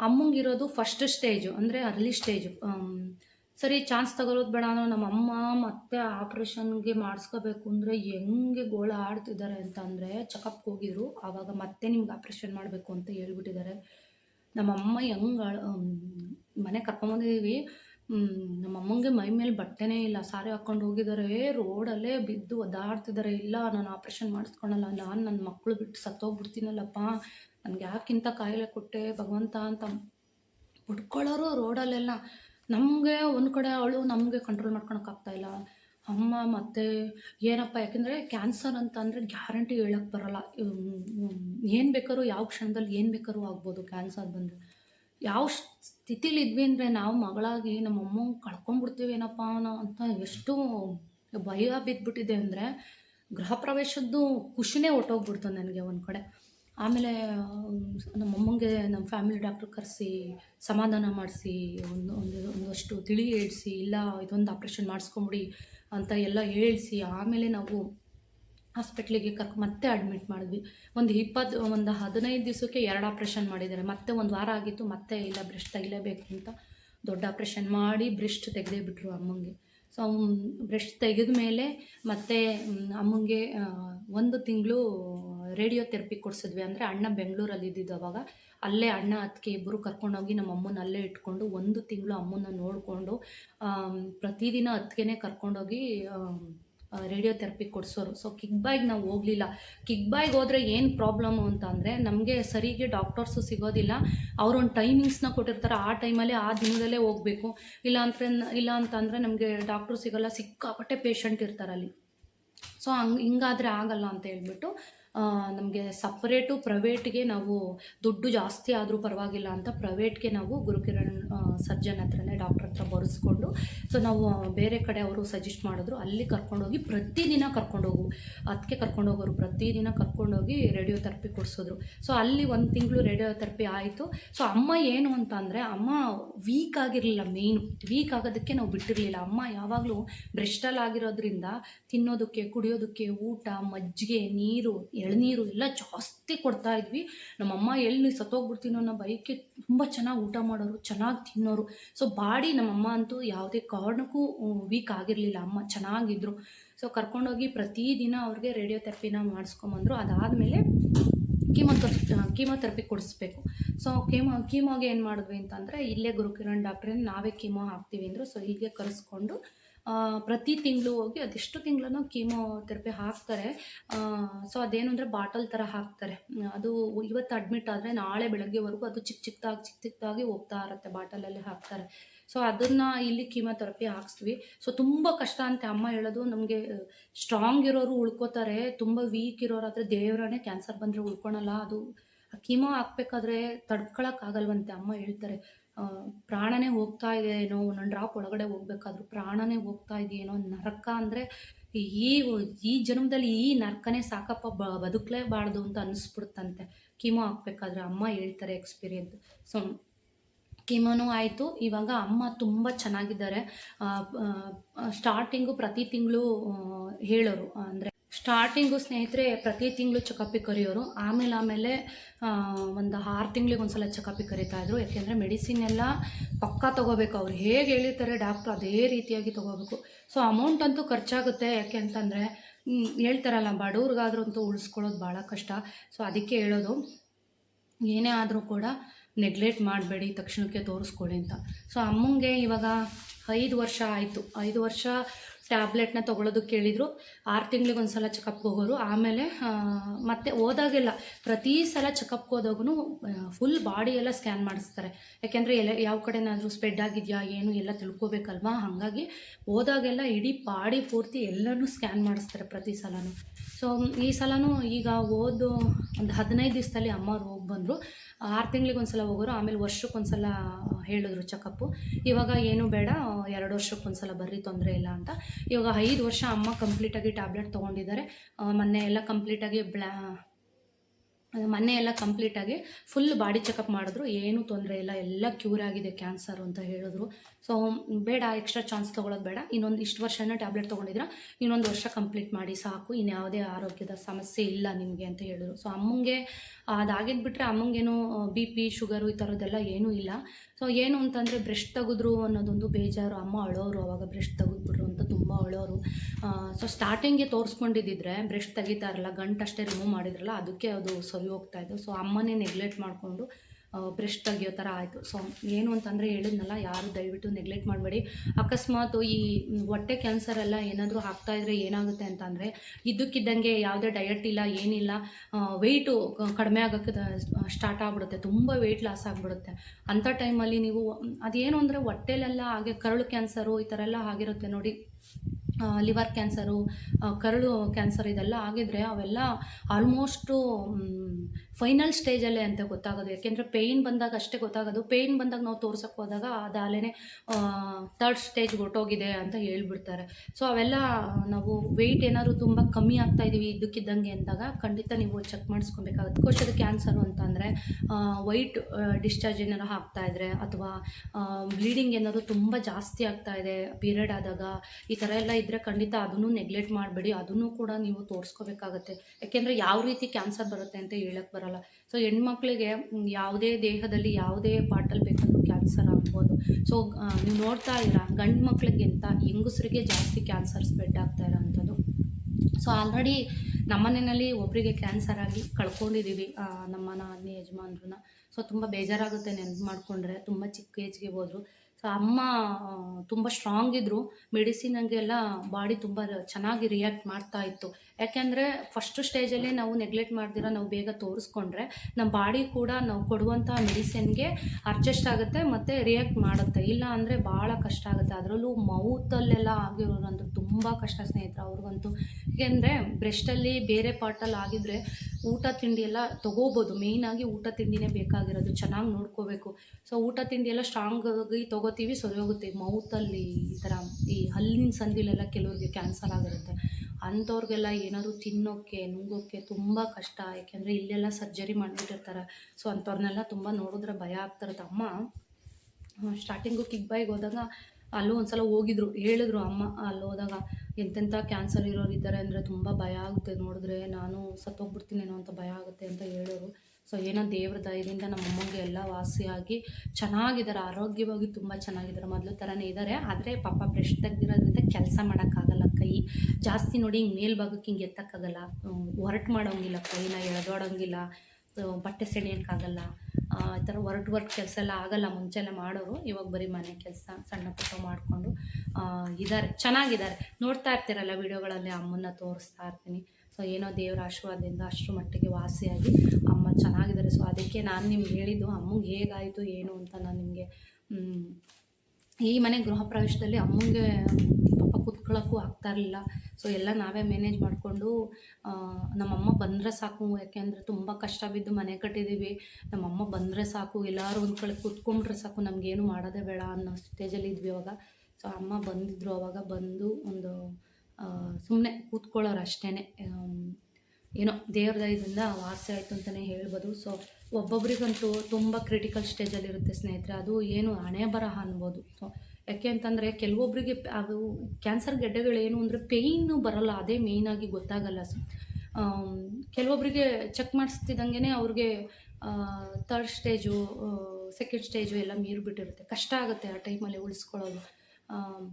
ಅಮ್ಮಂಗಿರೋದು ಫಸ್ಟ್ ಸ್ಟೇಜು ಅಂದರೆ ಅರ್ಲಿ ಸ್ಟೇಜು ಸರಿ ಚಾನ್ಸ್ ತಗೊಳ್ಳೋದು ಬೇಡ ಅಂದ್ರೆ ನಮ್ಮ ಅಮ್ಮ ಮತ್ತೆ ಆಪ್ರೇಷನ್ಗೆ ಮಾಡಿಸ್ಕೋಬೇಕು ಅಂದರೆ ಹೆಂಗೆ ಗೋಳ ಆಡ್ತಿದ್ದಾರೆ ಅಂತ ಅಂದರೆ ಚೆಕಪ್ಗೆ ಹೋಗಿದ್ರು. ಆವಾಗ ಮತ್ತೆ ನಿಮ್ಗೆ ಆಪ್ರೇಷನ್ ಮಾಡಬೇಕು ಅಂತ ಹೇಳ್ಬಿಟ್ಟಿದ್ದಾರೆ. ನಮ್ಮ ಅಮ್ಮ ಹೆಂಗೆ ಮನೆ ಕರ್ಕೊಂಬಂದಿದ್ದೀವಿ ನಮ್ಮ ಅಮ್ಮಂಗೆ ಮೈ ಮೇಲೆ ಬಟ್ಟೆನೇ ಇಲ್ಲ. ಸಾರಿ ಹಾಕ್ಕೊಂಡು ಹೋಗಿದ್ದಾರೆ ರೋಡಲ್ಲೇ ಬಿದ್ದು ಒದ್ದಾಡ್ತಿದ್ದಾರೆ ಇಲ್ಲ, ನಾನು ಆಪ್ರೇಷನ್ ಮಾಡಿಸ್ಕೊಳಲ್ಲ. ನಾನು ನನ್ನ ಮಕ್ಕಳು ಬಿಟ್ಟು ಸತ್ತೋಗ್ಬಿಡ್ತೀನಲ್ಲಪ್ಪ. ನನಗೆ ಯಾಕಿಂತ ಕಾಯಿಲೆ ಕೊಟ್ಟೆ? ಭಗವಂತ ಅಂತ ಹುಡ್ಕೊಳ್ಳೋರು ರೋಡಲ್ಲೆಲ್ಲ. ನಮಗೆ ಒಂದು ಕಡೆ ಅವಳು ನಮಗೆ ಕಂಟ್ರೋಲ್ ಮಾಡ್ಕೊಳಕ್ಕಾಗ್ತಾ ಇಲ್ಲ. ಅಮ್ಮ ಮತ್ತು ಏನಪ್ಪ, ಯಾಕೆಂದರೆ ಕ್ಯಾನ್ಸರ್ ಅಂತ ಅಂದರೆ ಗ್ಯಾರಂಟಿ ಹೇಳಕ್ಕೆ ಬರಲ್ಲ. ಏನು ಬೇಕಾದ್ರೂ, ಯಾವ ಕ್ಷಣದಲ್ಲಿ ಏನು ಬೇಕಾದ್ರೂ ಆಗ್ಬೋದು ಕ್ಯಾನ್ಸರ್ ಬಂದರೆ. ಯಾವ ಸ್ಥಿತಿಲಿ ಇದ್ವಿ ಅಂದರೆ ನಾವು ಮಗಳಾಗಿ ನಮ್ಮ ಅಮ್ಮಂಗೆ ಕಳ್ಕೊಂಡ್ಬಿಡ್ತೀವೇನಪ್ಪ ಅನ್ನೋ ಅಂತ ಎಷ್ಟು ಭಯ ಬಿದ್ದುಬಿಟ್ಟಿದೆ ಅಂದರೆ ಗೃಹ ಪ್ರವೇಶದ್ದು ಖುಷಿನೇ ಹೊಟ್ಟೋಗ್ಬಿಡ್ತು ನನಗೆ ಒಂದು ಕಡೆ. ಆಮೇಲೆ, ನಮ್ಮ ಅಮ್ಮಂಗೆ ನಮ್ಮ ಫ್ಯಾಮಿಲಿ ಡಾಕ್ಟ್ರ್ ಕರೆಸಿ, ಸಮಾಧಾನ ಮಾಡಿಸಿ, ಒಂದು ಒಂದು, ಒಂದಷ್ಟು ತಿಳಿ ಹೇಳಿಸಿ, ಇಲ್ಲ ಇದೊಂದು ಆಪ್ರೇಷನ್ ಮಾಡಿಸ್ಕೊಂಬಿಡಿ ಅಂತ ಎಲ್ಲ ಹೇಳಿಸಿ, ಆಮೇಲೆ ನಾವು ಹಾಸ್ಪಿಟ್ಲಿಗೆ ಕರ್ಕೊ ಮತ್ತೆ ಅಡ್ಮಿಟ್ ಮಾಡಿದ್ವಿ. ಒಂದು ಇಪ್ಪತ್ತು, ಒಂದು ಹದಿನೈದು ದಿವಸಕ್ಕೆ ಎರಡು ಆಪ್ರೇಷನ್ ಮಾಡಿದ್ದಾರೆ. ಮತ್ತೆ ಒಂದು ವಾರ ಆಗಿತ್ತು, ಮತ್ತೆ ಇಲ್ಲ ಬ್ರೆಸ್ಟ್ ತೆಗಿಲೇಬೇಕು ಅಂತ ದೊಡ್ಡ ಆಪ್ರೇಷನ್ ಮಾಡಿ ಬ್ರೆಸ್ಟ್ ತೆಗೆದೇ ಬಿಟ್ಟರು ಅಮ್ಮಂಗೆ. ಸೊ ಬ್ರೆಸ್ಟ್ ತೆಗೆದ ಮೇಲೆ ಮತ್ತೆ ಅಮ್ಮಂಗೆ ಒಂದು ತಿಂಗಳು ರೇಡಿಯೋ ಥೆರಪಿ ಕೊಡಿಸಿದ್ವಿ. ಅಂದರೆ ಅಣ್ಣ ಬೆಂಗಳೂರಲ್ಲಿ ಇದ್ದಿದ್ದು ಅವಾಗ. ಅಲ್ಲೇ ಅಣ್ಣ ಅದಕ್ಕೆ ಇಬ್ಬರು ಕರ್ಕೊಂಡೋಗಿ ನಮ್ಮ ಅಮ್ಮನ ಅಲ್ಲೇ ಇಟ್ಕೊಂಡು ಒಂದು ತಿಂಗಳು ಅಮ್ಮನ ನೋಡಿಕೊಂಡು ಪ್ರತಿದಿನ ಅದಕ್ಕೆ ಕರ್ಕೊಂಡೋಗಿ ರೇಡಿಯೋ ಥೆರಪಿ ಕೊಡಿಸೋರು. ಸೊ ಕಿಕ್ ಬಾಯ್ಗೆ ನಾವು ಹೋಗಲಿಲ್ಲ. ಕಿಕ್ ಬಾಯ್ಗೆ ಹೋದರೆ ಏನು ಪ್ರಾಬ್ಲಮ್ಮು ಅಂತ ಅಂದರೆ, ನಮಗೆ ಸರಿಗೆ ಡಾಕ್ಟರ್ಸು ಸಿಗೋದಿಲ್ಲ. ಅವರೊಂದು ಟೈಮಿಂಗ್ಸ್ನ ಕೊಟ್ಟಿರ್ತಾರೆ. ಆ ಟೈಮಲ್ಲೇ ಆ ದಿನದಲ್ಲೇ ಹೋಗಬೇಕು. ಇಲ್ಲ ಅಂದರೆ, ಇಲ್ಲ ಅಂತಂದರೆ ನಮಗೆ ಡಾಕ್ಟ್ರು ಸಿಗೋಲ್ಲ. ಸಿಕ್ಕಾಪಟ್ಟೆ ಪೇಷಂಟ್ ಇರ್ತಾರೆ ಅಲ್ಲಿ. ಸೊ ಹಂಗೆ, ಹಿಂಗಾದರೆ ಆಗಲ್ಲ ಅಂತ ಹೇಳ್ಬಿಟ್ಟು ನಮಗೆ ಸಪ್ರೇಟು ಪ್ರೈವೇಟ್ಗೆ ನಾವು ದುಡ್ಡು ಜಾಸ್ತಿ ಆದರೂ ಪರವಾಗಿಲ್ಲ ಅಂತ ಪ್ರೈವೇಟ್ಗೆ ನಾವು ಗುರುಕಿರಣ್ ಸರ್ಜನ್ ಹತ್ರನೇ ಡಾಕ್ಟ್ರ್ ಹತ್ರ ಬರೆಸ್ಕೊಂಡು ಸೊ ನಾವು ಬೇರೆ ಕಡೆ ಅವರು ಸಜೆಸ್ಟ್ ಮಾಡಿದ್ರು, ಅಲ್ಲಿ ಕರ್ಕೊಂಡೋಗಿ ಪ್ರತಿದಿನ ಕರ್ಕೊಂಡೋಗು. ಅದಕ್ಕೆ ಕರ್ಕೊಂಡೋಗೋರು ಪ್ರತಿದಿನ ಕರ್ಕೊಂಡೋಗಿ ರೇಡಿಯೋ ಥೆರಪಿ ಕೊಡಿಸಿದ್ರು. ಸೊ ಅಲ್ಲಿ ಒಂದು ತಿಂಗಳು ರೇಡಿಯೋ ಥೆರಪಿ ಆಯಿತು. ಸೊ ಅಮ್ಮ ಏನು ಅಂತ ಅಂದರೆ, ಅಮ್ಮ ವೀಕ್ ಆಗಿರಲಿಲ್ಲ ಮೇಯ್ನು ವೀಕ್ ಆಗೋದಕ್ಕೆ ನಾವು ಬಿಟ್ಟಿರಲಿಲ್ಲ. ಅಮ್ಮ ಯಾವಾಗಲೂ ಬ್ರೆಸ್ಟಲ್ಲಿ ಆಗಿರೋದ್ರಿಂದ ತಿನ್ನೋದಕ್ಕೆ, ಕುಡಿಯೋದಕ್ಕೆ ಊಟ, ಮಜ್ಜಿಗೆ, ನೀರು ಎಳನೀರು ಎಲ್ಲ ಜಾಸ್ತಿ ಕೊಡ್ತಾ ಇದ್ವಿ. ನಮ್ಮಮ್ಮ ಎಲ್ಲಿ ಸತ್ತೋಗ್ಬಿಡ್ತೀನೋ ಅನ್ನೋ ಬೈಕೆ ತುಂಬ ಚೆನ್ನಾಗಿ ಊಟ ಮಾಡೋರು, ಚೆನ್ನಾಗಿ ತಿನ್ನೋರು. ಸೊ ಬಾಡಿ ನಮ್ಮಮ್ಮ ಅಂತೂ ಯಾವುದೇ ಕಾರಣಕ್ಕೂ ವೀಕ್ ಆಗಿರಲಿಲ್ಲ. ಅಮ್ಮ ಚೆನ್ನಾಗಿದ್ರು. ಸೊ ಕರ್ಕೊಂಡೋಗಿ ಪ್ರತಿದಿನ ಅವ್ರಿಗೆ ರೇಡಿಯೋ ಥೆರಪಿನ ಮಾಡಿಸ್ಕೊಂಬಂದರು. ಅದಾದಮೇಲೆ ಕೀಮೋ ಕೀಮೋಥೆರಪಿ ಕೊಡಿಸ್ಬೇಕು. ಸೊ ಕೀಮೋ ಕೀಮೋಗೆ ಏನು ಮಾಡಿದ್ವಿ ಅಂತಂದರೆ, ಇಲ್ಲೇ ಗುರುಕಿರಣ್ ಡಾಕ್ಟ್ರೇ ನಾವೇ ಕೀಮೋ ಹಾಕ್ತೀವಿ ಅಂದರು. ಸೊ ಹೀಗೆ ಕರೆಸ್ಕೊಂಡು ಪ್ರತಿ ತಿಂಗಳು ಹೋಗಿ ಅದೆಷ್ಟು ತಿಂಗಳನ್ನು ಕೀಮೋ ಥೆರಪಿ ಹಾಕ್ತಾರೆ ಸೊ ಅದೇನು ಅಂದರೆ ಬಾಟಲ್ ಥರ ಹಾಕ್ತಾರೆ. ಅದು ಇವತ್ತು ಅಡ್ಮಿಟ್ ಆದರೆ ನಾಳೆ ಬೆಳಗ್ಗೆವರೆಗೂ ಅದು ಚಿಕ್ಕ ಚಿಕ್ಕದಾಗಿ ಚಿಕ್ಕ ಚಿಕ್ಕದಾಗಿ ಹೋಗ್ತಾ ಇರುತ್ತೆ ಬಾಟಲಲ್ಲಿ ಹಾಕ್ತಾರೆ. ಸೊ ಅದನ್ನು ಇಲ್ಲಿ ಕೀಮೋಥೆರಪಿ ಹಾಕ್ಸ್ತೀವಿ. ಸೊ ತುಂಬ ಕಷ್ಟ ಅಂತೆ ಅಮ್ಮ ಹೇಳೋದು. ನಮಗೆ ಸ್ಟ್ರಾಂಗ್ ಇರೋರು ಉಳ್ಕೋತಾರೆ. ತುಂಬ ವೀಕ್ ಇರೋರಾದರೆ ದೇವರೇ ಕ್ಯಾನ್ಸರ್ ಬಂದರೆ ಉಳ್ಕೊಳಲ್ಲ. ಅದು ಕೀಮೋ ಹಾಕ್ಬೇಕಾದ್ರೆ ತಡ್ಕೊಳಕ್ಕಾಗಲ್ವಂತೆ ಅಮ್ಮ ಹೇಳ್ತಾರೆ. ಪ್ರಾಣನೇ ಹೋಗ್ತಾ ಇದೆ ಏನೋ, ಒಂದೊಂದು ಡ್ರಾಪ್ ಒಳಗಡೆ ಹೋಗ್ಬೇಕಾದ್ರೂ ಪ್ರಾಣನೇ ಹೋಗ್ತಾ ಇದೆಯೇನೋ ನರಕ ಅಂದರೆ ಈ ಈ ಜನ್ಮದಲ್ಲಿ ಈ ನರಕನೇ ಸಾಕಪ್ಪ, ಬ, ಬದುಕಲೇಬಾರ್ದು ಅಂತ ಅನ್ನಿಸ್ಬಿಡುತ್ತಂತೆ ಕೀಮೋ ಹಾಕ್ಬೇಕಾದ್ರೆ ಅಮ್ಮ ಹೇಳ್ತಾರೆ ಎಕ್ಸ್ಪೀರಿಯನ್ಸ್ ಸೊ ಕೀಮೋನೂ ಆಯಿತು. ಇವಾಗ ಅಮ್ಮ ತುಂಬ ಚೆನ್ನಾಗಿದ್ದಾರೆ. ಸ್ಟಾರ್ಟಿಂಗು ಪ್ರತಿ ತಿಂಗಳು ಹೇಳೋರು. ಅಂದರೆ ಸ್ಟಾರ್ಟಿಂಗು ಸ್ನೇಹಿತರೆ ಪ್ರತಿ ತಿಂಗಳು ಚೆಕಪ್ಪಿಗೆ ಕರೆಯೋರು. ಆಮೇಲೆ ಆಮೇಲೆ ಒಂದು ಆರು ತಿಂಗಳಿಗೆ ಒಂದು ಸಲ ಚೆಕಪಿಗೆ ಕರೀತಾಯಿದ್ರು ಯಾಕೆಂದರೆ ಮೆಡಿಸಿನ್ ಎಲ್ಲ ಪಕ್ಕ ತೊಗೋಬೇಕು. ಅವ್ರು ಹೇಗೆ ಹೇಳಿರ್ತಾರೆ ಡಾಕ್ಟ್ರು ಅದೇ ರೀತಿಯಾಗಿ ತೊಗೋಬೇಕು. ಸೊ ಅಮೌಂಟ್ ಅಂತೂ ಖರ್ಚಾಗುತ್ತೆ. ಯಾಕೆ ಅಂತಂದರೆ ಹೇಳ್ತಾರಲ್ಲ ಬಡವ್ರಿಗಾದ್ರೂ ಅಂತೂ ಉಳಿಸ್ಕೊಳ್ಳೋದು ಭಾಳ ಕಷ್ಟ. ಸೊ ಅದಕ್ಕೆ ಹೇಳೋದು, ಏನೇ ಆದರೂ ಕೂಡ ನೆಗ್ಲೆಕ್ಟ್ ಮಾಡಬೇಡಿ, ತಕ್ಷಣಕ್ಕೆ ತೋರಿಸ್ಕೊಳ್ಳಿ ಅಂತ. ಸೊ ಅಮ್ಮಂಗೆ ಇವಾಗ ಐದು ವರ್ಷ ಆಯಿತು. ಐದು ವರ್ಷ ಟ್ಯಾಬ್ಲೆಟ್ನ ತೊಗೊಳೋದಕ್ಕೆ ಕೇಳಿದರು. ಆರು ತಿಂಗಳಿಗೆ ಒಂದು ಸಲ ಚೆಕಪ್ಗೆ ಹೋಗೋರು. ಆಮೇಲೆ ಮತ್ತೆ ಹೋದಾಗೆಲ್ಲ ಪ್ರತಿ ಸಲ ಚೆಕಪ್ಗೆ ಹೋದಾಗೂ ಫುಲ್ ಬಾಡಿ ಎಲ್ಲ ಸ್ಕ್ಯಾನ್ ಮಾಡಿಸ್ತಾರೆ. ಯಾಕೆಂದರೆ ಎಲ್ಲ ಯಾವ ಕಡೆನಾದರೂ ಸ್ಪ್ರೆಡ್ ಆಗಿದೆಯಾ, ಏನು ಎಲ್ಲ ತಿಳ್ಕೊಬೇಕಲ್ವಾ? ಹಾಗಾಗಿ ಹೋದಾಗೆಲ್ಲ ಇಡೀ ಬಾಡಿ ಪೂರ್ತಿ ಎಲ್ಲನೂ ಸ್ಕ್ಯಾನ್ ಮಾಡಿಸ್ತಾರೆ ಪ್ರತಿ ಸಲನೂ. ಸೊ ಈ ಸಲನೂ ಈಗ ಓದು ಒಂದು ಹದಿನೈದು ದಿವಸದಲ್ಲಿ ಅಮ್ಮವ್ರು ಹೋಗಿ ಬಂದರು. ಆರು ತಿಂಗಳಿಗೆ ಒಂದು ಸಲ ಹೋಗೋರು, ಆಮೇಲೆ ವರ್ಷಕ್ಕೊಂದು ಸಲ ಹೇಳಿದ್ರು ಚೆಕಪ್ಪು ಇವಾಗ ಏನು ಬೇಡ, ಎರಡು ವರ್ಷಕ್ಕೊಂದು ಸಲ ಬರ್ರಿ, ತೊಂದರೆ ಇಲ್ಲ ಅಂತ. ಇವಾಗ ಐದು ವರ್ಷ ಅಮ್ಮ ಕಂಪ್ಲೀಟಾಗಿ ಟ್ಯಾಬ್ಲೆಟ್ ತೊಗೊಂಡಿದ್ದಾರೆ. ಮೊನ್ನೆ ಎಲ್ಲ ಕಂಪ್ಲೀಟಾಗಿ ಬ್ಲಾ, ಮೊನ್ನೆ ಎಲ್ಲ ಕಂಪ್ಲೀಟಾಗಿ ಫುಲ್ ಬಾಡಿ ಚೆಕಪ್ ಮಾಡಿದ್ರು. ಏನೂ ತೊಂದರೆ ಇಲ್ಲ, ಎಲ್ಲ ಕ್ಯೂರ್ ಆಗಿದೆ ಕ್ಯಾನ್ಸರ್ ಅಂತ ಹೇಳಿದ್ರು. ಸೊ ಬೇಡ ಎಕ್ಸ್ಟ್ರಾ ಚಾನ್ಸ್ ತೊಗೊಳೋದು ಬೇಡ. ಇನ್ನೊಂದು ಇಷ್ಟು ವರ್ಷನೇ ಟ್ಯಾಬ್ಲೆಟ್ ತೊಗೊಂಡಿದ್ರೆ ಇನ್ನೊಂದು ವರ್ಷ ಕಂಪ್ಲೀಟ್ ಮಾಡಿ ಸಾಕು. ಇನ್ಯಾವುದೇ ಆರೋಗ್ಯದ ಸಮಸ್ಯೆ ಇಲ್ಲ ನಿಮಗೆ ಅಂತ ಹೇಳಿದ್ರು. ಸೊ ಅಮ್ಮಂಗೆ ಅದಾಗಿದ್ದು ಬಿಟ್ಟರೆ ಅಮ್ಮಂಗೇನು ಬಿ ಪಿ ಶುಗರು ಈ ಥರದ್ದೆಲ್ಲ ಏನೂ ಇಲ್ಲ. ಸೊ ಏನು ಅಂತಂದರೆ ಬ್ರೆಸ್ಟ್ ತೆಗೆದ್ರು ಅನ್ನೋದೊಂದು ಬೇಜಾರು. ಅಮ್ಮ ಅಳೋರು, ಅವಾಗ ಬ್ರಷ್ ತೆಗೆದ್ಬಿಟ್ರು ಅಂತ ತುಂಬ ಅಳೋರು. ಸೊ ಸ್ಟಾರ್ಟಿಂಗ್ಗೆ ತೋರಿಸ್ಕೊಂಡಿದ್ದಿದ್ರೆ ಬ್ರೆಸ್ಟ್ ತೆಗಿತಾರಲ್ಲ ಗಂಟಷ್ಟೇ ರಿಮೂವ್ ಮಾಡಿದ್ರಲ್ಲ, ಅದಕ್ಕೆ ಅದು ಸರಿ ಹೋಗ್ತಾಯಿದ್ದು ಸೊ ಅಮ್ಮನೇ ನೆಗ್ಲೆಕ್ಟ್ ಮಾಡಿಕೊಂಡು ಬ್ರೆಸ್ಟ್ ತೆಗಿಯೋ ಥರ ಆಯಿತು. ಸೊ ಏನು ಅಂತಂದರೆ ಹೇಳಿದ್ನಲ್ಲ, ಯಾರು ದಯವಿಟ್ಟು ನೆಗ್ಲೆಕ್ಟ್ ಮಾಡಬೇಡಿ. ಅಕಸ್ಮಾತ್ ಈ ಹೊಟ್ಟೆ ಕ್ಯಾನ್ಸರ್ ಎಲ್ಲ ಏನಾದರೂ ಆಗ್ತಾಯಿದ್ರೆ ಏನಾಗುತ್ತೆ ಅಂತಂದರೆ, ಇದ್ದಕ್ಕಿದ್ದಂಗೆ ಯಾವುದೇ ಡಯಟ್ ಇಲ್ಲ, ಏನಿಲ್ಲ ವೆಯ್ಟು ಕಡಿಮೆ ಆಗೋಕ್ಕೆ ಸ್ಟಾರ್ಟ್ ಆಗಿಬಿಡುತ್ತೆ. ತುಂಬ ವೆಯ್ಟ್ ಲಾಸ್ ಆಗಿಬಿಡುತ್ತೆ. ಅಂಥ ಟೈಮಲ್ಲಿ ನೀವು, ಅದೇನು ಅಂದರೆ ಹೊಟ್ಟೆಲೆಲ್ಲ ಹಾಗೆ ಕರಳು ಕ್ಯಾನ್ಸರು ಈ ಥರ ಎಲ್ಲ ಆಗಿರುತ್ತೆ ನೋಡಿ. ಲಿವರ್ ಕ್ಯಾನ್ಸರು ಕರಳು ಕ್ಯಾನ್ಸರ್ ಇದೆಲ್ಲ ಆಗಿದ್ರೆ ಅವೆಲ್ಲ ಆಲ್ಮೋಸ್ಟು ಫೈನಲ್ ಸ್ಟೇಜಲ್ಲೇ ಅಂತ ಗೊತ್ತಾಗೋದು. ಯಾಕೆಂದರೆ ಪೇಯ್ನ್ ಬಂದಾಗ ಅಷ್ಟೇ ಗೊತ್ತಾಗೋದು. ಪೇಯ್ನ್ ಬಂದಾಗ ನಾವು ತೋರ್ಸಕ್ಕೆ ಹೋದಾಗ ಅದಾಲೇ ತರ್ಡ್ ಸ್ಟೇಜ್ ಹೊಟ್ಟೋಗಿದೆ ಅಂತ ಹೇಳ್ಬಿಡ್ತಾರೆ. ಸೊ ಅವೆಲ್ಲ ನಾವು ವೆಯ್ಟ್ ಏನಾದ್ರು ತುಂಬ ಕಮ್ಮಿ ಆಗ್ತಾ ಇದೀವಿ ಇದ್ದಕ್ಕಿದ್ದಂಗೆ ಅಂದಾಗ ಖಂಡಿತ ನೀವು ಚೆಕ್ ಮಾಡಿಸ್ಕೊಬೇಕಾಗುತ್ತೆ. ಕೋಶದ ಕ್ಯಾನ್ಸರು ಅಂತಂದರೆ ವೈಟ್ ಡಿಸ್ಚಾರ್ಜ್ ಏನಾರು ಆಗ್ತಾ ಇದ್ರೆ ಅಥವಾ ಬ್ಲೀಡಿಂಗ್ ಏನಾದ್ರು ತುಂಬ ಜಾಸ್ತಿ ಆಗ್ತಾ ಇದೆ ಪೀರಿಯಡ್ ಆದಾಗ ಈ ಥರ ಎಲ್ಲ ಇದ್ದರೆ ಖಂಡಿತ ಅದನ್ನು ನೆಗ್ಲೆಕ್ಟ್ ಮಾಡಬೇಡಿ. ಅದನ್ನು ಕೂಡ ನೀವು ತೋರಿಸ್ಕೋಬೇಕಾಗತ್ತೆ. ಯಾಕೆಂದರೆ ಯಾವ ರೀತಿ ಕ್ಯಾನ್ಸರ್ ಬರುತ್ತೆ ಅಂತ ಹೇಳಕ್ಕೆ ಬರಲ್ಲ. ಸೊ ಹೆಣ್ಮಕ್ಳಿಗೆ ಯಾವುದೇ ದೇಹದಲ್ಲಿ ಯಾವುದೇ ಪಾರ್ಟಲ್ಲಿ ಬೇಕಾದರೂ ಕ್ಯಾನ್ಸರ್ ಆಗ್ಬೋದು. ಸೊ ನೀವು ನೋಡ್ತಾ ಇದ್ದೀರಾ ಗಂಡು ಮಕ್ಳಿಗಿಂತ ಹೆಂಗಸ್ರಿಗೆ ಜಾಸ್ತಿ ಕ್ಯಾನ್ಸರ್ ಸ್ಪ್ರೆಡ್ ಆಗ್ತಾ ಇರೋವಂಥದ್ದು ಸೊ ಆಲ್ರೆಡಿ ನಮ್ಮನೆಯಲ್ಲಿ ಒಬ್ಬರಿಗೆ ಕ್ಯಾನ್ಸರ್ ಆಗಿ ಕಳ್ಕೊಂಡಿದ್ದೀವಿ ನಮ್ಮನ ನಮ್ಮ ನಾದಿನಿ ಯಜಮಾನ್ರನ್ನ. ಸೊ ತುಂಬ ಬೇಜಾರಾಗುತ್ತೆ ನೆನಪು ಮಾಡಿಕೊಂಡ್ರೆ, ತುಂಬ ಚಿಕ್ಕ ಏಜ್ಗೆ ಹೋದರು. ಸೊ ಅಮ್ಮ ತುಂಬ ಸ್ಟ್ರಾಂಗ್ ಇದ್ದರು ಮೆಡಿಸಿನಂಗೆಲ್ಲ ಬಾಡಿ ತುಂಬ ಚೆನ್ನಾಗಿ ರಿಯಾಕ್ಟ್ ಮಾಡ್ತಾ ಇತ್ತು. ಯಾಕೆಂದರೆ ಫಸ್ಟು ಸ್ಟೇಜಲ್ಲೇ ನಾವು ನೆಗ್ಲೆಕ್ಟ್ ಮಾಡ್ದಿರೋ ನಾವು ಬೇಗ ತೋರಿಸ್ಕೊಂಡ್ರೆ ನಮ್ಮ ಬಾಡಿ ಕೂಡ ನಾವು ಕೊಡುವಂಥ ಮೆಡಿಸಿನ್ಗೆ ಅಡ್ಜಸ್ಟ್ ಆಗುತ್ತೆ ಮತ್ತು ರಿಯಾಕ್ಟ್ ಮಾಡುತ್ತೆ. ಇಲ್ಲ ಅಂದರೆ ಭಾಳ ಕಷ್ಟ ಆಗುತ್ತೆ. ಅದರಲ್ಲೂ ಮೌತಲ್ಲೆಲ್ಲ ಆಗಿರೋರಂತೂ ತುಂಬ ಕಷ್ಟ ಸ್ನೇಹಿತರೆ ಅವ್ರಿಗಂತೂ. ಏಕೆಂದರೆ ಬ್ರೆಸ್ಟಲ್ಲಿ ಬೇರೆ ಪಾರ್ಟಲ್ಲಿ ಆಗಿದ್ರೆ ಊಟ ತಿಂಡಿ ಎಲ್ಲ ತೊಗೋಬೋದು. ಮೇಯ್ನಾಗಿ ಊಟ ತಿಂಡಿನೇ ಬೇಕಾಗಿರೋದು. ಚೆನ್ನಾಗಿ ನೋಡ್ಕೋಬೇಕು. ಸೊ ಊಟ ತಿಂಡಿ ಎಲ್ಲ ಸ್ಟ್ರಾಂಗ್ ಆಗಿ ತೊಗೋತೀವಿ ಸರಿ ಹೋಗುತ್ತೆ ಮೌತಲ್ಲಿ ಈ ಥರ ಈ ಹಲ್ಲಿನ ಸಂದಿಲೆಲ್ಲ ಕೆಲವ್ರಿಗೆ ಕ್ಯಾನ್ಸರ್ ಆಗಿರುತ್ತೆ. ಅಂಥವ್ರಿಗೆಲ್ಲ ಏನಾದರೂ ತಿನ್ನೋಕ್ಕೆ ನುಂಗೋಕ್ಕೆ ತುಂಬ ಕಷ್ಟ. ಯಾಕೆಂದರೆ ಇಲ್ಲೆಲ್ಲ ಸರ್ಜರಿ ಮಾಡಿಬಿಟ್ಟಿರ್ತಾರೆ. ಸೊ ಅಂಥವ್ರನ್ನೆಲ್ಲ ತುಂಬ ನೋಡಿದ್ರೆ ಭಯ ಆಗ್ತಿರುತ್ತೆ. ಅಮ್ಮ ಸ್ಟಾರ್ಟಿಂಗು ಕಿಗ್ ಬಾಯ್ಗೆ ಹೋದಾಗ ಅಲ್ಲೂ ಒಂದು ಸಲ ಹೋಗಿದ್ರು. ಹೇಳಿದ್ರು ಅಮ್ಮ ಅಲ್ಲಿ ಹೋದಾಗ, ಎಂತೆಂಥ ಕ್ಯಾನ್ಸರ್ ಇರೋರು ಇದ್ದಾರೆ ಅಂದರೆ ತುಂಬ ಭಯ ಆಗುತ್ತೆ ನೋಡಿದ್ರೆ. ನಾನು ಸತ್ತೋಗ್ಬಿಡ್ತೀನೇನೋ ಅಂತ ಭಯ ಆಗುತ್ತೆ ಅಂತ ಹೇಳೋರು ಸೊ ಏನೋ ದೇವ್ರ ದಯದಿಂದ ನಮ್ಮ ಅಮ್ಮಂಗೆ ಎಲ್ಲ ವಾಸಿಯಾಗಿ ಚೆನ್ನಾಗಿದ್ದಾರೆ ಆರೋಗ್ಯವಾಗಿ ತುಂಬ ಚೆನ್ನಾಗಿದ್ದಾರೆ. ಮೊದಲು ಥರನೇ ಇದ್ದಾರೆ ಆದರೆ ಪಾಪ ಬ್ರೆಶ್ ತೆಗ್ದಿರೋದ್ರಿಂದ ಕೆಲಸ ಮಾಡೋಕ್ಕಾಗಲ್ಲ ಕೈ. ಜಾಸ್ತಿ ನೋಡಿ ಹಿಂಗೆ ಮೇಲ್ಭಾಗಕ್ಕೆ ಹಿಂಗೆ ಎತ್ತಕ್ಕಾಗಲ್ಲ. ಹೊರಟು ಮಾಡೋಂಗಿಲ್ಲ ಕೈನ ಎಳೆದೋಡೋಂಗಿಲ್ಲ ಬಟ್ಟೆ ಸೆಳೆಯೋಕ್ಕಾಗಲ್ಲ ಆ, ಥರ ವರ್ಕ್ ವರ್ಕ್ ಕೆಲಸ ಎಲ್ಲ ಆಗಲ್ಲ ಮುಂಚೆಲ್ಲ ಮಾಡೋರು. ಇವಾಗ ಬರೀ ಮನೆ ಕೆಲಸ ಸಣ್ಣ ಪುಟ್ಟ ಮಾಡಿಕೊಂಡು ಇದ್ದಾರೆ ಚೆನ್ನಾಗಿದ್ದಾರೆ. ನೋಡ್ತಾ ಇರ್ತೀರಲ್ಲ ವಿಡಿಯೋಗಳಲ್ಲಿ ಅಮ್ಮನ್ನ ತೋರಿಸ್ತಾ ಇರ್ತೀನಿ. ಸೊ ಏನೋ ದೇವರ ಆಶೀರ್ವಾದದಿಂದ ಅಷ್ಟರ ಮಟ್ಟಿಗೆ ವಾಸಿಯಾಗಿ ಅಮ್ಮ ಚೆನ್ನಾಗಿದ್ದಾರೆ. ಸೊ ಅದಕ್ಕೆ ನಾನು ನಿಮ್ಗೆ ಹೇಳಿದ್ದು, ಅಮ್ಮಂಗೆ ಹೇಗಾಯಿತು, ಏನು ಅಂತ ನಾನು ನಿಮಗೆ ಈ ಮನೆ ಗೃಹ ಪ್ರವೇಶದಲ್ಲಿ ಅಮ್ಮಂಗೆ ಪಾಪ ಕೂತ್ಕೊಳ್ಳೋಕ್ಕೂ ಆಗ್ತಾ ಇರಲಿಲ್ಲ. ಸೊ ಎಲ್ಲ ನಾವೇ ಮ್ಯಾನೇಜ್ ಮಾಡಿಕೊಂಡು ನಮ್ಮಮ್ಮ ಬಂದರೆ ಸಾಕು. ಯಾಕೆಂದರೆ ತುಂಬ ಕಷ್ಟ ಬಿದ್ದು ಮನೆ ಕಟ್ಟಿದ್ದೀವಿ ನಮ್ಮಮ್ಮ ಬಂದರೆ ಸಾಕು. ಎಲ್ಲರೂ ಒಂದು ಕಡೆ ಕೂತ್ಕೊಂಡ್ರೆ ಸಾಕು. ನಮಗೇನು ಮಾಡೋದೇ ಬೇಡ ಅನ್ನೋ ಸ್ಟೇಜಲ್ಲಿ ಇದ್ವಿ ಅವಾಗ. ಸೊ ಅಮ್ಮ ಬಂದಿದ್ದರು ಅವಾಗ ಬಂದು ಒಂದು ಸುಮ್ಮನೆ ಕೂತ್ಕೊಳ್ಳೋರು ಅಷ್ಟೇ ಏನೋ ದೇವ್ರ ದಯದಿಂದ ವಾಸಿ ಆಯಿತು ಅಂತಲೇ ಹೇಳ್ಬೋದು. ಸೊ ಒಬ್ಬೊಬ್ರಿಗಂತೂ ತುಂಬ ಕ್ರಿಟಿಕಲ್ ಸ್ಟೇಜಲ್ಲಿರುತ್ತೆ ಸ್ನೇಹಿತರೆ. ಅದು ಏನು ಹಣೆ ಬರಹ ಅನ್ಬೋದು. ಸೊ ಯಾಕೆ ಅಂತಂದರೆ ಕೆಲವೊಬ್ಬರಿಗೆ ಅದು ಕ್ಯಾನ್ಸರ್ ಗೆಡ್ಡೆಗಳೇನು ಅಂದರೆ ಪೇಯ್ನು ಬರಲ್ಲ. ಅದೇ ಮೇಯ್ನಾಗಿ ಗೊತ್ತಾಗಲ್ಲ. ಸೊ ಕೆಲವೊಬ್ಬರಿಗೆ ಚೆಕ್ ಮಾಡಿಸ್ತಿದ್ದಂಗೆ ಅವ್ರಿಗೆ ತರ್ಡ್ ಸ್ಟೇಜು ಸೆಕೆಂಡ್ ಸ್ಟೇಜು ಎಲ್ಲ ಮೀರಿಬಿಟ್ಟಿರುತ್ತೆ ಕಷ್ಟ ಆಗುತ್ತೆ ಆ ಟೈಮಲ್ಲಿ ಉಳಿಸ್ಕೊಳ್ಳೋದು.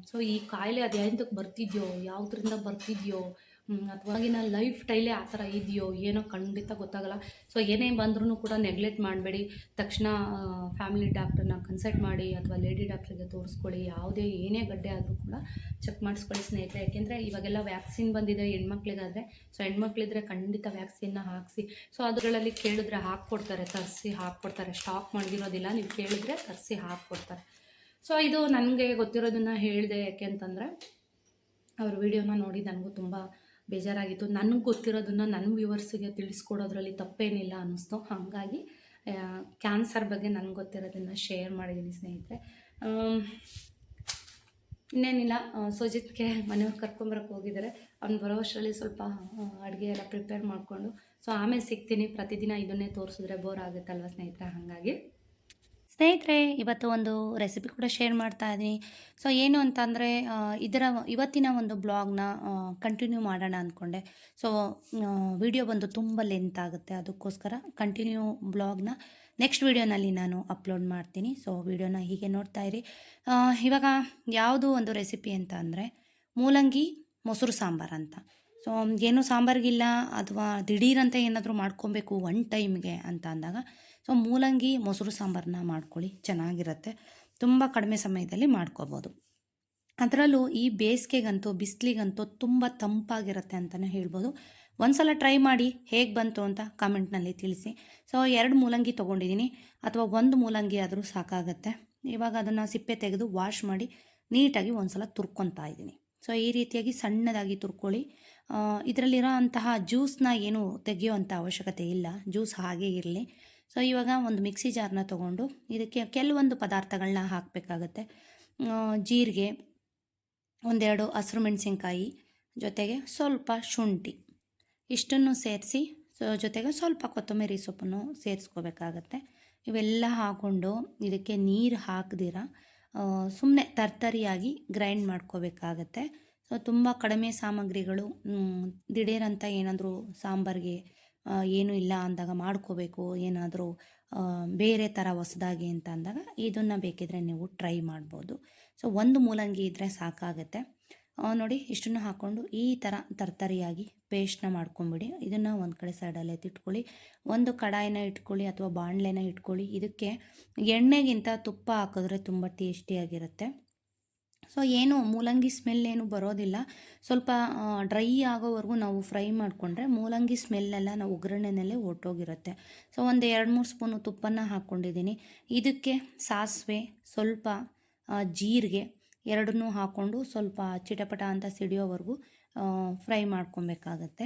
ಸೊ ಈ ಕಾಯಿಲೆ ಅದು ಎಂತಕ್ಕೆ ಬರ್ತಿದ್ಯೋ, ಯಾವುದ್ರಿಂದ ಬರ್ತಿದ್ಯೋ ಅಥವಾ ಆಗಿನ ಲೈಫ್ ಸ್ಟೈಲೇ ಆ ಥರ ಇದೆಯೋ, ಏನೋ ಖಂಡಿತ ಗೊತ್ತಾಗಲ್ಲ. ಸೊ ಏನೇ ಬಂದ್ರೂ ಕೂಡ ನೆಗ್ಲೆಕ್ಟ್ ಮಾಡಬೇಡಿ. ತಕ್ಷಣ ಫ್ಯಾಮಿಲಿ ಡಾಕ್ಟ್ರನ್ನ ಕನ್ಸಲ್ಟ್ ಮಾಡಿ, ಅಥವಾ ಲೇಡಿ ಡಾಕ್ಟ್ರಿಗೆ ತೋರಿಸ್ಕೊಳ್ಳಿ ಯಾವುದೇ ಏನೇ ಗಡ್ಡೆ ಆದರೂ ಕೂಡ ಚೆಕ್ ಮಾಡಿಸ್ಕೊಳ್ಳಿ ಸ್ನೇಹಿತರೆ. ಯಾಕೆಂದರೆ ಇವಾಗೆಲ್ಲ ವ್ಯಾಕ್ಸಿನ್ ಬಂದಿದೆ ಹೆಣ್ಮಕ್ಳಿಗಾದರೆ. ಸೊ ಹೆಣ್ಮಕ್ಳಿದ್ರೆ ಖಂಡಿತ ವ್ಯಾಕ್ಸಿನ್ನ ಹಾಕಿಸಿ. ಸೊ ಅದರಲ್ಲಿ ಕೇಳಿದ್ರೆ ಹಾಕ್ಕೊಡ್ತಾರೆ, ತರಿಸಿ ಹಾಕ್ಕೊಡ್ತಾರೆ. ಸ್ಟಾಕ್ ಮಾಡಿದಿರೋದಿಲ್ಲ. ನೀವು ಕೇಳಿದ್ರೆ ತರಿಸಿ ಹಾಕ್ಕೊಡ್ತಾರೆ. ಸೊ ಇದು ನನಗೆ ಗೊತ್ತಿರೋದನ್ನು ಹೇಳಿದೆ. ಯಾಕೆ ಅಂತಂದರೆ, ಅವ್ರ ವಿಡಿಯೋನ ನೋಡಿ ನನಗೂ ತುಂಬ ಬೇಜಾರಾಗಿತ್ತು. ನನಗೆ ಗೊತ್ತಿರೋದನ್ನು ನನ್ನ ವ್ಯೂವರ್ಸಿಗೆ ತಿಳಿಸ್ಕೊಡೋದ್ರಲ್ಲಿ ತಪ್ಪೇನಿಲ್ಲ ಅನ್ನಿಸ್ತು. ಹಾಗಾಗಿ ಕ್ಯಾನ್ಸರ್ ಬಗ್ಗೆ ನನಗೆ ಗೊತ್ತಿರೋದನ್ನು ಶೇರ್ ಮಾಡಿದ್ದೀನಿ ಸ್ನೇಹಿತರೆ. ಇನ್ನೇನಿಲ್ಲ. ಸುಜಿತ್ಗೆ ಮನೆಯವ್ರು ಕರ್ಕೊಂಬರಕ್ಕೆ ಹೋಗಿದ್ದಾರೆ. ಅವ್ನು ಬರೋ ಅಷ್ಟರಲ್ಲಿ ಸ್ವಲ್ಪ ಅಡುಗೆ ಎಲ್ಲ ಪ್ರಿಪೇರ್ ಮಾಡಿಕೊಂಡು. ಸೊ, ಆಮೇಲೆ ಸಿಗ್ತೀನಿ. ಪ್ರತಿದಿನ ಇದನ್ನೇ ತೋರಿಸಿದ್ರೆ ಬೋರ್ ಆಗುತ್ತಲ್ವ ಸ್ನೇಹಿತರೆ? ಹಾಗಾಗಿ. ಸ್ನೇಹಿತರೆ, ಇವತ್ತು ಒಂದು ರೆಸಿಪಿ ಕೂಡ ಶೇರ್ ಮಾಡ್ತಾ ಇದ್ದೀನಿ. ಸೊ ಏನು ಅಂತಂದರೆ ಇದರ ಇವತ್ತಿನ ಒಂದು ಬ್ಲಾಗ್ನ ಕಂಟಿನ್ಯೂ ಮಾಡೋಣ ಅಂದ್ಕೊಂಡೆ ಸೊ ವಿಡಿಯೋ ಬಂದು ತುಂಬ ಲೆಂತ್ ಆಗುತ್ತೆ. ಅದಕ್ಕೋಸ್ಕರ ಕಂಟಿನ್ಯೂ ಬ್ಲಾಗ್ನ ನೆಕ್ಸ್ಟ್ ವಿಡಿಯೋನಲ್ಲಿ ನಾನು ಅಪ್ಲೋಡ್ ಮಾಡ್ತೀನಿ. ಸೊ ವಿಡಿಯೋನ ಹೀಗೆ ನೋಡ್ತಾ ಇರಿ. ಇವಾಗ ಯಾವುದು ಒಂದು ರೆಸಿಪಿ ಅಂತ ಅಂದರೆ, ಮೂಲಂಗಿ, ಮೊಸರು ಸಾಂಬಾರು ಅಂತ. ಸೊ ಏನು ಸಾಂಬಾರಿಗಿಲ್ಲ, ಅಥವಾ ದಿಢೀರಂತ ಏನಾದರೂ ಮಾಡ್ಕೊಬೇಕು ಒನ್ ಟೈಮ್ಗೆ ಅಂತ ಅಂದಾಗ ಸೊ ಮೂಲಂಗಿ, ಮೊಸರು ಸಾಂಬಾರನ್ನ ಮಾಡ್ಕೊಳ್ಳಿ. ಚೆನ್ನಾಗಿರುತ್ತೆ. ತುಂಬ ಕಡಿಮೆ ಸಮಯದಲ್ಲಿ ಮಾಡ್ಕೋಬೋದು. ಅದರಲ್ಲೂ ಈ ಬೇಸಿಗೆಗಂತೂ, ಬಿಸಿಲಿಗಂತೂ ತುಂಬ ತಂಪಾಗಿರುತ್ತೆ ಅಂತಲೇ ಹೇಳ್ಬೋದು. ಒಂದ್ಸಲ ಟ್ರೈ ಮಾಡಿ ಹೇಗೆ ಬಂತು ಅಂತ ಕಾಮೆಂಟ್ನಲ್ಲಿ ತಿಳಿಸಿ. ಸೊ, ಎರಡು ಮೂಲಂಗಿ ತೊಗೊಂಡಿದ್ದೀನಿ. ಅಥವಾ ಒಂದು ಮೂಲಂಗಿ ಆದರೂ ಸಾಕಾಗತ್ತೆ. ಇವಾಗ ಅದನ್ನು ಸಿಪ್ಪೆ ತೆಗೆದು ವಾಶ್ ಮಾಡಿ ನೀಟಾಗಿ ಒಂದ್ಸಲ ತುರ್ಕೊತಾ ಇದ್ದೀನಿ. ಸೊ, ಈ ರೀತಿಯಾಗಿ ಸಣ್ಣದಾಗಿ ತುರ್ಕೊಳ್ಳಿ. ಇದರಲ್ಲಿರೋ ಅಂತಹ ಜ್ಯೂಸ್ನ ಏನು ತೆಗೆಯುವಂಥ ಅವಶ್ಯಕತೆ ಇಲ್ಲ. ಜ್ಯೂಸ್ ಹಾಗೇ ಇರಲಿ. ಸೊ ಇವಾಗ ಒಂದು ಮಿಕ್ಸಿ ಜಾರ್ನ ತೊಗೊಂಡು ಇದಕ್ಕೆ ಕೆಲವೊಂದು ಪದಾರ್ಥಗಳನ್ನ ಹಾಕಬೇಕಾಗತ್ತೆ. ಜೀರಿಗೆ, ಒಂದೆರಡು ಹಸಿರು ಮೆಣಸಿನ್ಕಾಯಿ, ಜೊತೆಗೆ ಸ್ವಲ್ಪ ಶುಂಠಿ. ಇಷ್ಟನ್ನು ಸೇರಿಸಿ, ಸೊ, ಜೊತೆಗೆ ಸ್ವಲ್ಪ ಕೊತ್ತಂಬರಿ ಸೊಪ್ಪನ್ನು ಸೇರಿಸ್ಕೋಬೇಕಾಗತ್ತೆ. ಇವೆಲ್ಲ ಹಾಕ್ಕೊಂಡು ಇದಕ್ಕೆ ನೀರು ಹಾಕ್ದಿರ ಸುಮ್ಮನೆ ತರ್ತರಿಯಾಗಿ ಗ್ರೈಂಡ್ ಮಾಡ್ಕೋಬೇಕಾಗತ್ತೆ. ಸೊ, ತುಂಬ ಕಡಿಮೆ ಸಾಮಗ್ರಿಗಳು ದಿಢೀರಂತ ಏನಾದರೂ ಸಾಂಬಾರಿಗೆ ಏನೂ ಇಲ್ಲ ಅಂದಾಗ ಮಾಡ್ಕೋಬೇಕು, ಏನಾದರೂ ಬೇರೆ ಥರ ಹೊಸದಾಗಿ ಅಂತ ಅಂದಾಗ ಇದನ್ನು ಬೇಕಿದ್ರೆ ನೀವು ಟ್ರೈ ಮಾಡ್ಬೋದು. ಸೊ ಒಂದು ಮೂಲಂಗಿ ಇದ್ದರೆ ಸಾಕಾಗುತ್ತೆ. ನೋಡಿ, ಇಷ್ಟನ್ನು ಹಾಕ್ಕೊಂಡು ಈ ಥರ ತರ್ತರಿಯಾಗಿ ಪೇಸ್ಟ್ನ ಮಾಡ್ಕೊಂಬಿಡಿ. ಇದನ್ನು ಒಂದು ಕಡೆ ಸೈಡಲ್ಲಿ ಎತ್ತಿಟ್ಕೊಳ್ಳಿ ಒಂದು ಕಡಾಯಿನ ಇಟ್ಕೊಳ್ಳಿ ಅಥವಾ ಬಾಣಲೆನ ಇಟ್ಕೊಳ್ಳಿ. ಇದಕ್ಕೆ ಎಣ್ಣೆಗಿಂತ ತುಪ್ಪ ಹಾಕಿದ್ರೆ ತುಂಬ ಟೇಸ್ಟಿಯಾಗಿರುತ್ತೆ ಸೊ ಏನು ಮೂಲಂಗಿ ಸ್ಮೆಲ್ ಏನು ಬರೋದಿಲ್ಲ. ಸ್ವಲ್ಪ ಡ್ರೈ ಆಗೋವರೆಗೂ ನಾವು ಫ್ರೈ ಮಾಡಿಕೊಂಡ್ರೆ ಮೂಲಂಗಿ ಸ್ಮೆಲ್ಲೆಲ್ಲ ನಾವು ಒಗ್ಗರಣೆನಲ್ಲೇ ಹೊರ್ಟೋಗಿರುತ್ತೆ ಸೊ ಒಂದು ಎರಡು, ಮೂರು ಸ್ಪೂನು ತುಪ್ಪನ ಹಾಕ್ಕೊಂಡಿದ್ದೀನಿ. ಇದಕ್ಕೆ ಸಾಸಿವೆ, ಸ್ವಲ್ಪ ಜೀರಿಗೆ ಎರಡನ್ನೂ ಹಾಕ್ಕೊಂಡು ಸ್ವಲ್ಪ ಚಿಟಪಟ ಅಂತ ಸಿಡಿಯೋವರೆಗೂ ಫ್ರೈ ಮಾಡ್ಕೊಬೇಕಾಗತ್ತೆ.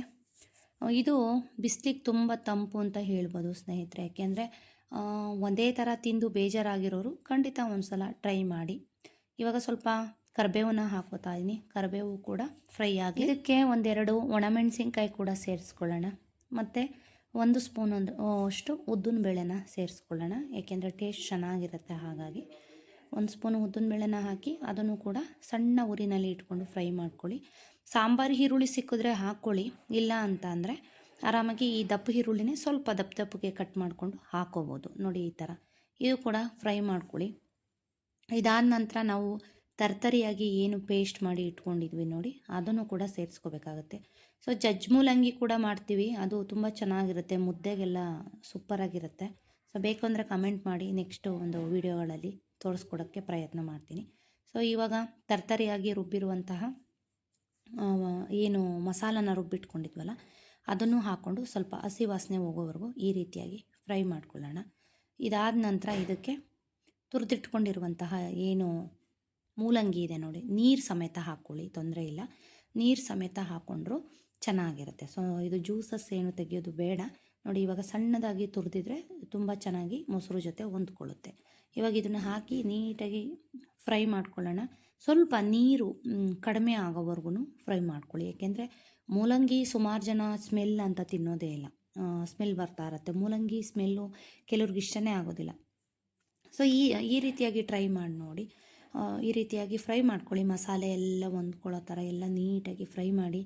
ಇದು ಬಿಸ್ಲಿಗೆ ತುಂಬ ತಂಪು ಅಂತ ಹೇಳ್ಬೋದು ಸ್ನೇಹಿತರೆ. ಯಾಕೆಂದರೆ ಒಂದೇ ಥರ ತಿಂದು ಬೇಜಾರಾಗಿರೋರು ಖಂಡಿತ ಒಂದು ಸಲ ಟ್ರೈ ಮಾಡಿ. ಇವಾಗ ಸ್ವಲ್ಪ ಕರಿಬೇವನ್ನ ಹಾಕೋತಾ ಇದ್ದೀನಿ ಕರಿಬೇವು ಕೂಡ ಫ್ರೈ ಆಗಿ ಇದಕ್ಕೆ ಒಂದೆರಡು ಒಣಮೆಣಸಿನ್ಕಾಯಿ ಕೂಡ ಸೇರಿಸ್ಕೊಳ್ಳೋಣ. ಮತ್ತು ಒಂದು ಸ್ಪೂನ್ ಒಂದು ಅಷ್ಟು ಉದ್ದಿನ ಬೇಳೆನ ಸೇರಿಸ್ಕೊಳ್ಳೋಣ. ಏಕೆಂದರೆ ಟೇಸ್ಟ್ ಚೆನ್ನಾಗಿರುತ್ತೆ ಹಾಗಾಗಿ. ಒಂದು ಸ್ಪೂನ್ ಉದ್ದಿನ ಬೇಳೆನ ಹಾಕಿ ಅದನ್ನು ಕೂಡ ಸಣ್ಣ ಉರಿನಲ್ಲಿ ಇಟ್ಕೊಂಡು ಫ್ರೈ ಮಾಡ್ಕೊಳ್ಳಿ. ಸಾಂಬಾರು ಈರುಳ್ಳಿ ಸಿಕ್ಕಿದ್ರೆ ಹಾಕ್ಕೊಳ್ಳಿ. ಇಲ್ಲ ಅಂತ ಅಂದರೆ ಆರಾಮಾಗಿ ಈ ದಪ್ಪ ಈರುಳ್ಳಿನೇ ಸ್ವಲ್ಪ ದಪ್ಪ ದಪ್ಪಗೆ ಕಟ್ ಮಾಡಿಕೊಂಡು ಹಾಕೋಬೋದು. ನೋಡಿ ಈ ಥರ. ಇದು ಕೂಡ ಫ್ರೈ ಮಾಡ್ಕೊಳ್ಳಿ. ಇದಾದ ನಂತರ ನಾವು ತರ್ತರಿಯಾಗಿ ಏನು ಪೇಸ್ಟ್ ಮಾಡಿ ಇಟ್ಕೊಂಡಿದ್ವಿ ನೋಡಿ, ಅದನ್ನು ಕೂಡ ಸೇರಿಸ್ಕೋಬೇಕಾಗತ್ತೆ. ಸೊ ಜಜ್ ಮೂಲಂಗಿ ಕೂಡ ಮಾಡ್ತೀವಿ, ಅದು ತುಂಬ ಚೆನ್ನಾಗಿರುತ್ತೆ, ಮುದ್ದೆಗೆಲ್ಲ ಸೂಪರಾಗಿರುತ್ತೆ ಸೊ ಬೇಕು ಅಂದರೆ ಕಮೆಂಟ್ ಮಾಡಿ ನೆಕ್ಸ್ಟು ಒಂದು ವೀಡಿಯೋಗಳಲ್ಲಿ ತೋರಿಸ್ಕೊಡೋಕ್ಕೆ ಪ್ರಯತ್ನ ಮಾಡ್ತೀನಿ. ಸೊ ಇವಾಗ ತರ್ತರಿಯಾಗಿ ರುಬ್ಬಿರುವಂತಹ ಏನು ಮಸಾಲನ ರುಬ್ಬಿಟ್ಕೊಂಡಿದ್ವಲ್ಲ, ಅದನ್ನು ಹಾಕ್ಕೊಂಡು ಸ್ವಲ್ಪ ಹಸಿ ವಾಸನೆ ಹೋಗೋವರೆಗೂ ಈ ರೀತಿಯಾಗಿ ಫ್ರೈ ಮಾಡ್ಕೊಳ್ಳೋಣ. ಇದಾದ ನಂತರ ಇದಕ್ಕೆ ತುರಿದಿಟ್ಕೊಂಡಿರುವಂತಹ ಏನು ಮೂಲಂಗಿ ಇದೆ ನೋಡಿ, ನೀರು ಸಮೇತ ಹಾಕ್ಕೊಳ್ಳಿ ತೊಂದರೆ ಇಲ್ಲ. ನೀರು ಸಮೇತ ಹಾಕ್ಕೊಂಡ್ರು ಚೆನ್ನಾಗಿರುತ್ತೆ. ಸೊ ಇದು ಜ್ಯೂಸಸ್ ಏನು ತೆಗೆಯೋದು ಬೇಡ. ನೋಡಿ, ಇವಾಗ ಸಣ್ಣದಾಗಿ ತುರಿದಿದ್ರೆ ತುಂಬ ಚೆನ್ನಾಗಿ ಮೊಸರು ಜೊತೆ ಹೊಂದ್ಕೊಳ್ಳುತ್ತೆ. ಇವಾಗ ಇದನ್ನು ಹಾಕಿ ನೀಟಾಗಿ ಫ್ರೈ ಮಾಡ್ಕೊಳ್ಳೋಣ. ಸ್ವಲ್ಪ ನೀರು ಕಡಿಮೆ ಆಗೋವರೆಗೂ ಫ್ರೈ ಮಾಡ್ಕೊಳ್ಳಿ. ಏಕೆಂದರೆ ಮೂಲಂಗಿ ಸುಮಾರು ಜನ ಸ್ಮೆಲ್ ಅಂತ ತಿನ್ನೋದೇ ಇಲ್ಲ. ಸ್ಮೆಲ್ ಬರ್ತಾ ಇರುತ್ತೆ. ಮೂಲಂಗಿ ಸ್ಮೆಲ್ಲು ಕೆಲವ್ರಿಗೆ ಇಷ್ಟನೇ ಆಗೋದಿಲ್ಲ. ಸೊ ಈ ಈ ರೀತಿಯಾಗಿ ಟ್ರೈ ಮಾಡಿ ನೋಡಿ. ಈ ರೀತಿಯಾಗಿ ಫ್ರೈ ಮಾಡ್ಕೊಳ್ಳಿ. ಮಸಾಲೆ ಎಲ್ಲ ಹೊಂದ್ಕೊಳ್ಳೋ ಥರ ಎಲ್ಲ ನೀಟಾಗಿ ಫ್ರೈ ಮಾಡಿ.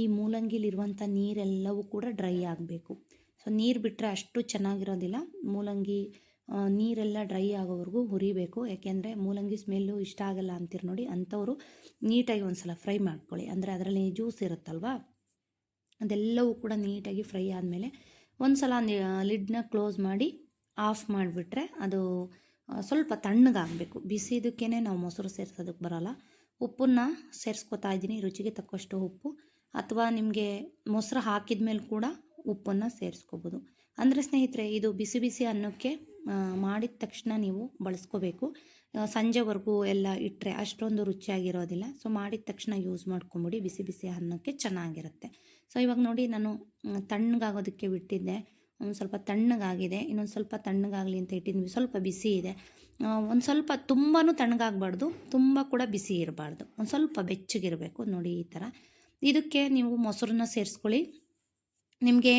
ಈ ಮೂಲಂಗಿಲಿರುವಂಥ ನೀರೆಲ್ಲವೂ ಕೂಡ ಡ್ರೈ ಆಗಬೇಕು. ಸೊ ನೀರು ಬಿಟ್ಟರೆ ಅಷ್ಟು ಚೆನ್ನಾಗಿರೋದಿಲ್ಲ. ಮೂಲಂಗಿ ನೀರೆಲ್ಲ ಡ್ರೈ ಆಗೋವರೆಗೂ ಹುರಿಬೇಕು. ಯಾಕೆಂದರೆ ಮೂಲಂಗಿ ಸ್ಮೆಲ್ಲು ಇಷ್ಟ ಆಗಲ್ಲ ಅಂತೀರಿ ನೋಡಿ. ಅಂಥವರು ನೀಟಾಗಿ ಒಂದು ಸಲ ಫ್ರೈ ಮಾಡ್ಕೊಳ್ಳಿ. ಅಂದರೆ ಅದರಲ್ಲಿ ಜ್ಯೂಸ್ ಇರುತ್ತಲ್ವಾ? ಅದೆಲ್ಲವೂ ಕೂಡ ನೀಟಾಗಿ ಫ್ರೈ ಆದಮೇಲೆ ಒಂದು ಸಲ ಲಿಡ್ನ ಕ್ಲೋಸ್ ಮಾಡಿ ಆಫ್ ಮಾಡಿಬಿಟ್ರೆ ಅದು ಸ್ವಲ್ಪ ತಣ್ಣಗಾಗಬೇಕು. ಬಿಸಿದಕ್ಕೇ ನಾವು ಮೊಸರು ಸೇರ್ಸೋದಕ್ಕೆ ಬರೋಲ್ಲ. ಉಪ್ಪನ್ನು ಸೇರಿಸ್ಕೊತಾ ಇದ್ದೀನಿ, ರುಚಿಗೆ ತಕ್ಕಷ್ಟು ಉಪ್ಪು. ಅಥವಾ ನಿಮಗೆ ಮೊಸರು ಹಾಕಿದ ಮೇಲೆ ಕೂಡ ಉಪ್ಪನ್ನು ಸೇರಿಸ್ಕೋಬೋದು. ಅಂದರೆ ಸ್ನೇಹಿತರೆ, ಇದು ಬಿಸಿ ಬಿಸಿ ಅನ್ನಕ್ಕೆ ಮಾಡಿದ ತಕ್ಷಣ ನೀವು ಬಳಸ್ಕೋಬೇಕು. ಸಂಜೆವರೆಗೂ ಎಲ್ಲ ಇಟ್ಟರೆ ಅಷ್ಟೊಂದು ರುಚಿಯಾಗಿರೋದಿಲ್ಲ. ಸೊ ಮಾಡಿದ ತಕ್ಷಣ ಯೂಸ್ ಮಾಡ್ಕೊಂಬಿಡಿ. ಬಿಸಿ ಬಿಸಿ ಅನ್ನಕ್ಕೆ ಚೆನ್ನಾಗಿರುತ್ತೆ. ಸೊ ಇವಾಗ ನೋಡಿ ನಾನು ತಣ್ಣಗಾಗೋದಕ್ಕೆ ಬಿಟ್ಟಿದ್ದೆ. ಒಂದು ಸ್ವಲ್ಪ ತಣ್ಣಗಾಗಿದೆ, ಇನ್ನೊಂದು ಸ್ವಲ್ಪ ತಣ್ಣಗಾಗಲಿ ಅಂತ ಇಟ್ಟಿದ್ವಿ ಸ್ವಲ್ಪ ಬಿಸಿ ಇದೆ. ಒಂದು ಸ್ವಲ್ಪ ತುಂಬಾ ತಣ್ಣಗಾಗಬಾರ್ದು, ತುಂಬ ಕೂಡ ಬಿಸಿ ಇರಬಾರ್ದು. ಒಂದು ಸ್ವಲ್ಪ ಬೆಚ್ಚಗಿರಬೇಕು ನೋಡಿ ಈ ಥರ ಇದಕ್ಕೆ ನೀವು ಮೊಸರನ್ನ ಸೇರಿಸ್ಕೊಳ್ಳಿ. ನಿಮಗೆ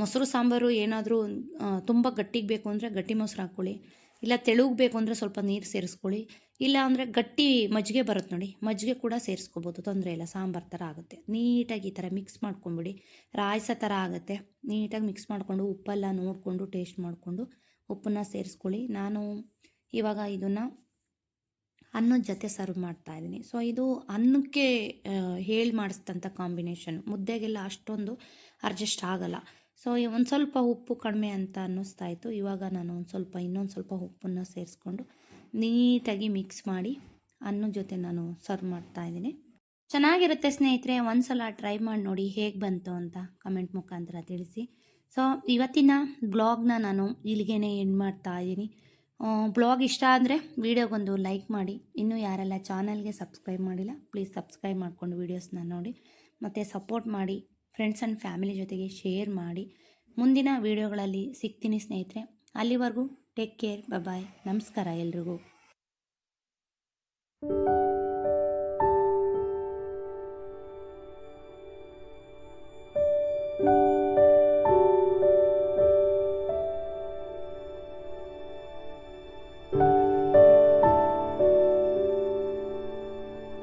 ಮೊಸರು, ಸಾಂಬಾರು ಏನಾದರೂ ತುಂಬ ಗಟ್ಟಿಗೆ ಬೇಕು ಅಂದರೆ ಗಟ್ಟಿ ಮೊಸರು ಹಾಕ್ಕೊಳ್ಳಿ. ಇಲ್ಲ ತೆಳುಗೆ ಬೇಕು ಅಂದರೆ ಸ್ವಲ್ಪ ನೀರು ಸೇರಿಸ್ಕೊಳ್ಳಿ, ಇಲ್ಲ ಅಂದರೆ ಗಟ್ಟಿ ಮಜ್ಜಿಗೆ ಬರುತ್ತೆ ನೋಡಿ, ಮಜ್ಜಿಗೆ ಕೂಡ ಸೇರಿಸ್ಕೋಬೋದು, ತೊಂದರೆ ಇಲ್ಲ, ಸಾಂಬಾರು ಥರ ಆಗುತ್ತೆ. ನೀಟಾಗಿ ಈ ಥರ ಮಿಕ್ಸ್ ಮಾಡ್ಕೊಂಬಿಡಿ. ರಾಯಸ ಥರ ಆಗುತ್ತೆ. ನೀಟಾಗಿ ಮಿಕ್ಸ್ ಮಾಡಿಕೊಂಡು ಉಪ್ಪೆಲ್ಲ ನೋಡಿಕೊಂಡು ಟೇಸ್ಟ್ ಮಾಡಿಕೊಂಡು ಉಪ್ಪನ್ನ ಸೇರಿಸ್ಕೊಳ್ಳಿ. ನಾನು ಇವಾಗ ಇದನ್ನು ಅನ್ನದ ಜೊತೆ ಸರ್ವ್ ಮಾಡ್ತಾ ಇದ್ದೀನಿ. ಸೊ ಇದು ಅನ್ನಕ್ಕೆ ಹೇಳಿ ಮಾಡಿಸಿದಂಥ ಕಾಂಬಿನೇಷನ್ ಮುದ್ದೆಗೆಲ್ಲ ಅಷ್ಟೊಂದು ಅಡ್ಜಸ್ಟ್ ಆಗಲ್ಲ. ಸೊ ಒಂದು ಸ್ವಲ್ಪ ಉಪ್ಪು ಕಡಿಮೆ ಅಂತ ಅನ್ನಿಸ್ತಾ ಇತ್ತು. ಇವಾಗ ನಾನು ಒಂದು ಸ್ವಲ್ಪ, ಇನ್ನೊಂದು ಸ್ವಲ್ಪ ಉಪ್ಪನ್ನು ಸೇರಿಸ್ಕೊಂಡು ನೀಟಾಗಿ ಮಿಕ್ಸ್ ಮಾಡಿ ಅನ್ನ ಜೊತೆ ನಾನು ಸರ್ವ್ ಮಾಡ್ತಾ ಇದ್ದೀನಿ. ಚೆನ್ನಾಗಿರುತ್ತೆ ಸ್ನೇಹಿತರೆ ಒಂದು ಸಲ ಟ್ರೈ ಮಾಡಿ ನೋಡಿ ಹೇಗೆ ಬಂತು ಅಂತ ಕಮೆಂಟ್ ಮುಖಾಂತರ ತಿಳಿಸಿ. ಸೊ, ಇವತ್ತಿನ ಬ್ಲಾಗ್ನ ನಾನು ಇಲ್ಲಿಗೇನೇ ಎಂಡ್ ಮಾಡ್ತಾ ಇದ್ದೀನಿ. ಬ್ಲಾಗ್ ಇಷ್ಟ ಆದರೆ ವೀಡಿಯೋಗೊಂದು ಲೈಕ್ ಮಾಡಿ. ಇನ್ನೂ ಯಾರೆಲ್ಲ ಚಾನಲ್ಗೆ ಸಬ್ಸ್ಕ್ರೈಬ್ ಮಾಡಿಲ್ಲ ಪ್ಲೀಸ್ ಸಬ್ಸ್ಕ್ರೈಬ್ ಮಾಡ್ಕೊಂಡು ವೀಡಿಯೋಸ್ನ ನೋಡಿ. ಮತ್ತು ಸಪೋರ್ಟ್ ಮಾಡಿ. ಫ್ರೆಂಡ್ಸ್ ಆ್ಯಂಡ್ ಫ್ಯಾಮಿಲಿ ಜೊತೆಗೆ ಶೇರ್ ಮಾಡಿ. ಮುಂದಿನ ವಿಡಿಯೋಗಳಲ್ಲಿ ಸಿಗ್ತೀನಿ ಸ್ನೇಹಿತರೆ. ಅಲ್ಲಿವರೆಗೂ ಟೇಕ್ ಕೇರ್ ಬಾಯ್ ನಮಸ್ಕಾರ ಎಲ್ರಿಗೂ.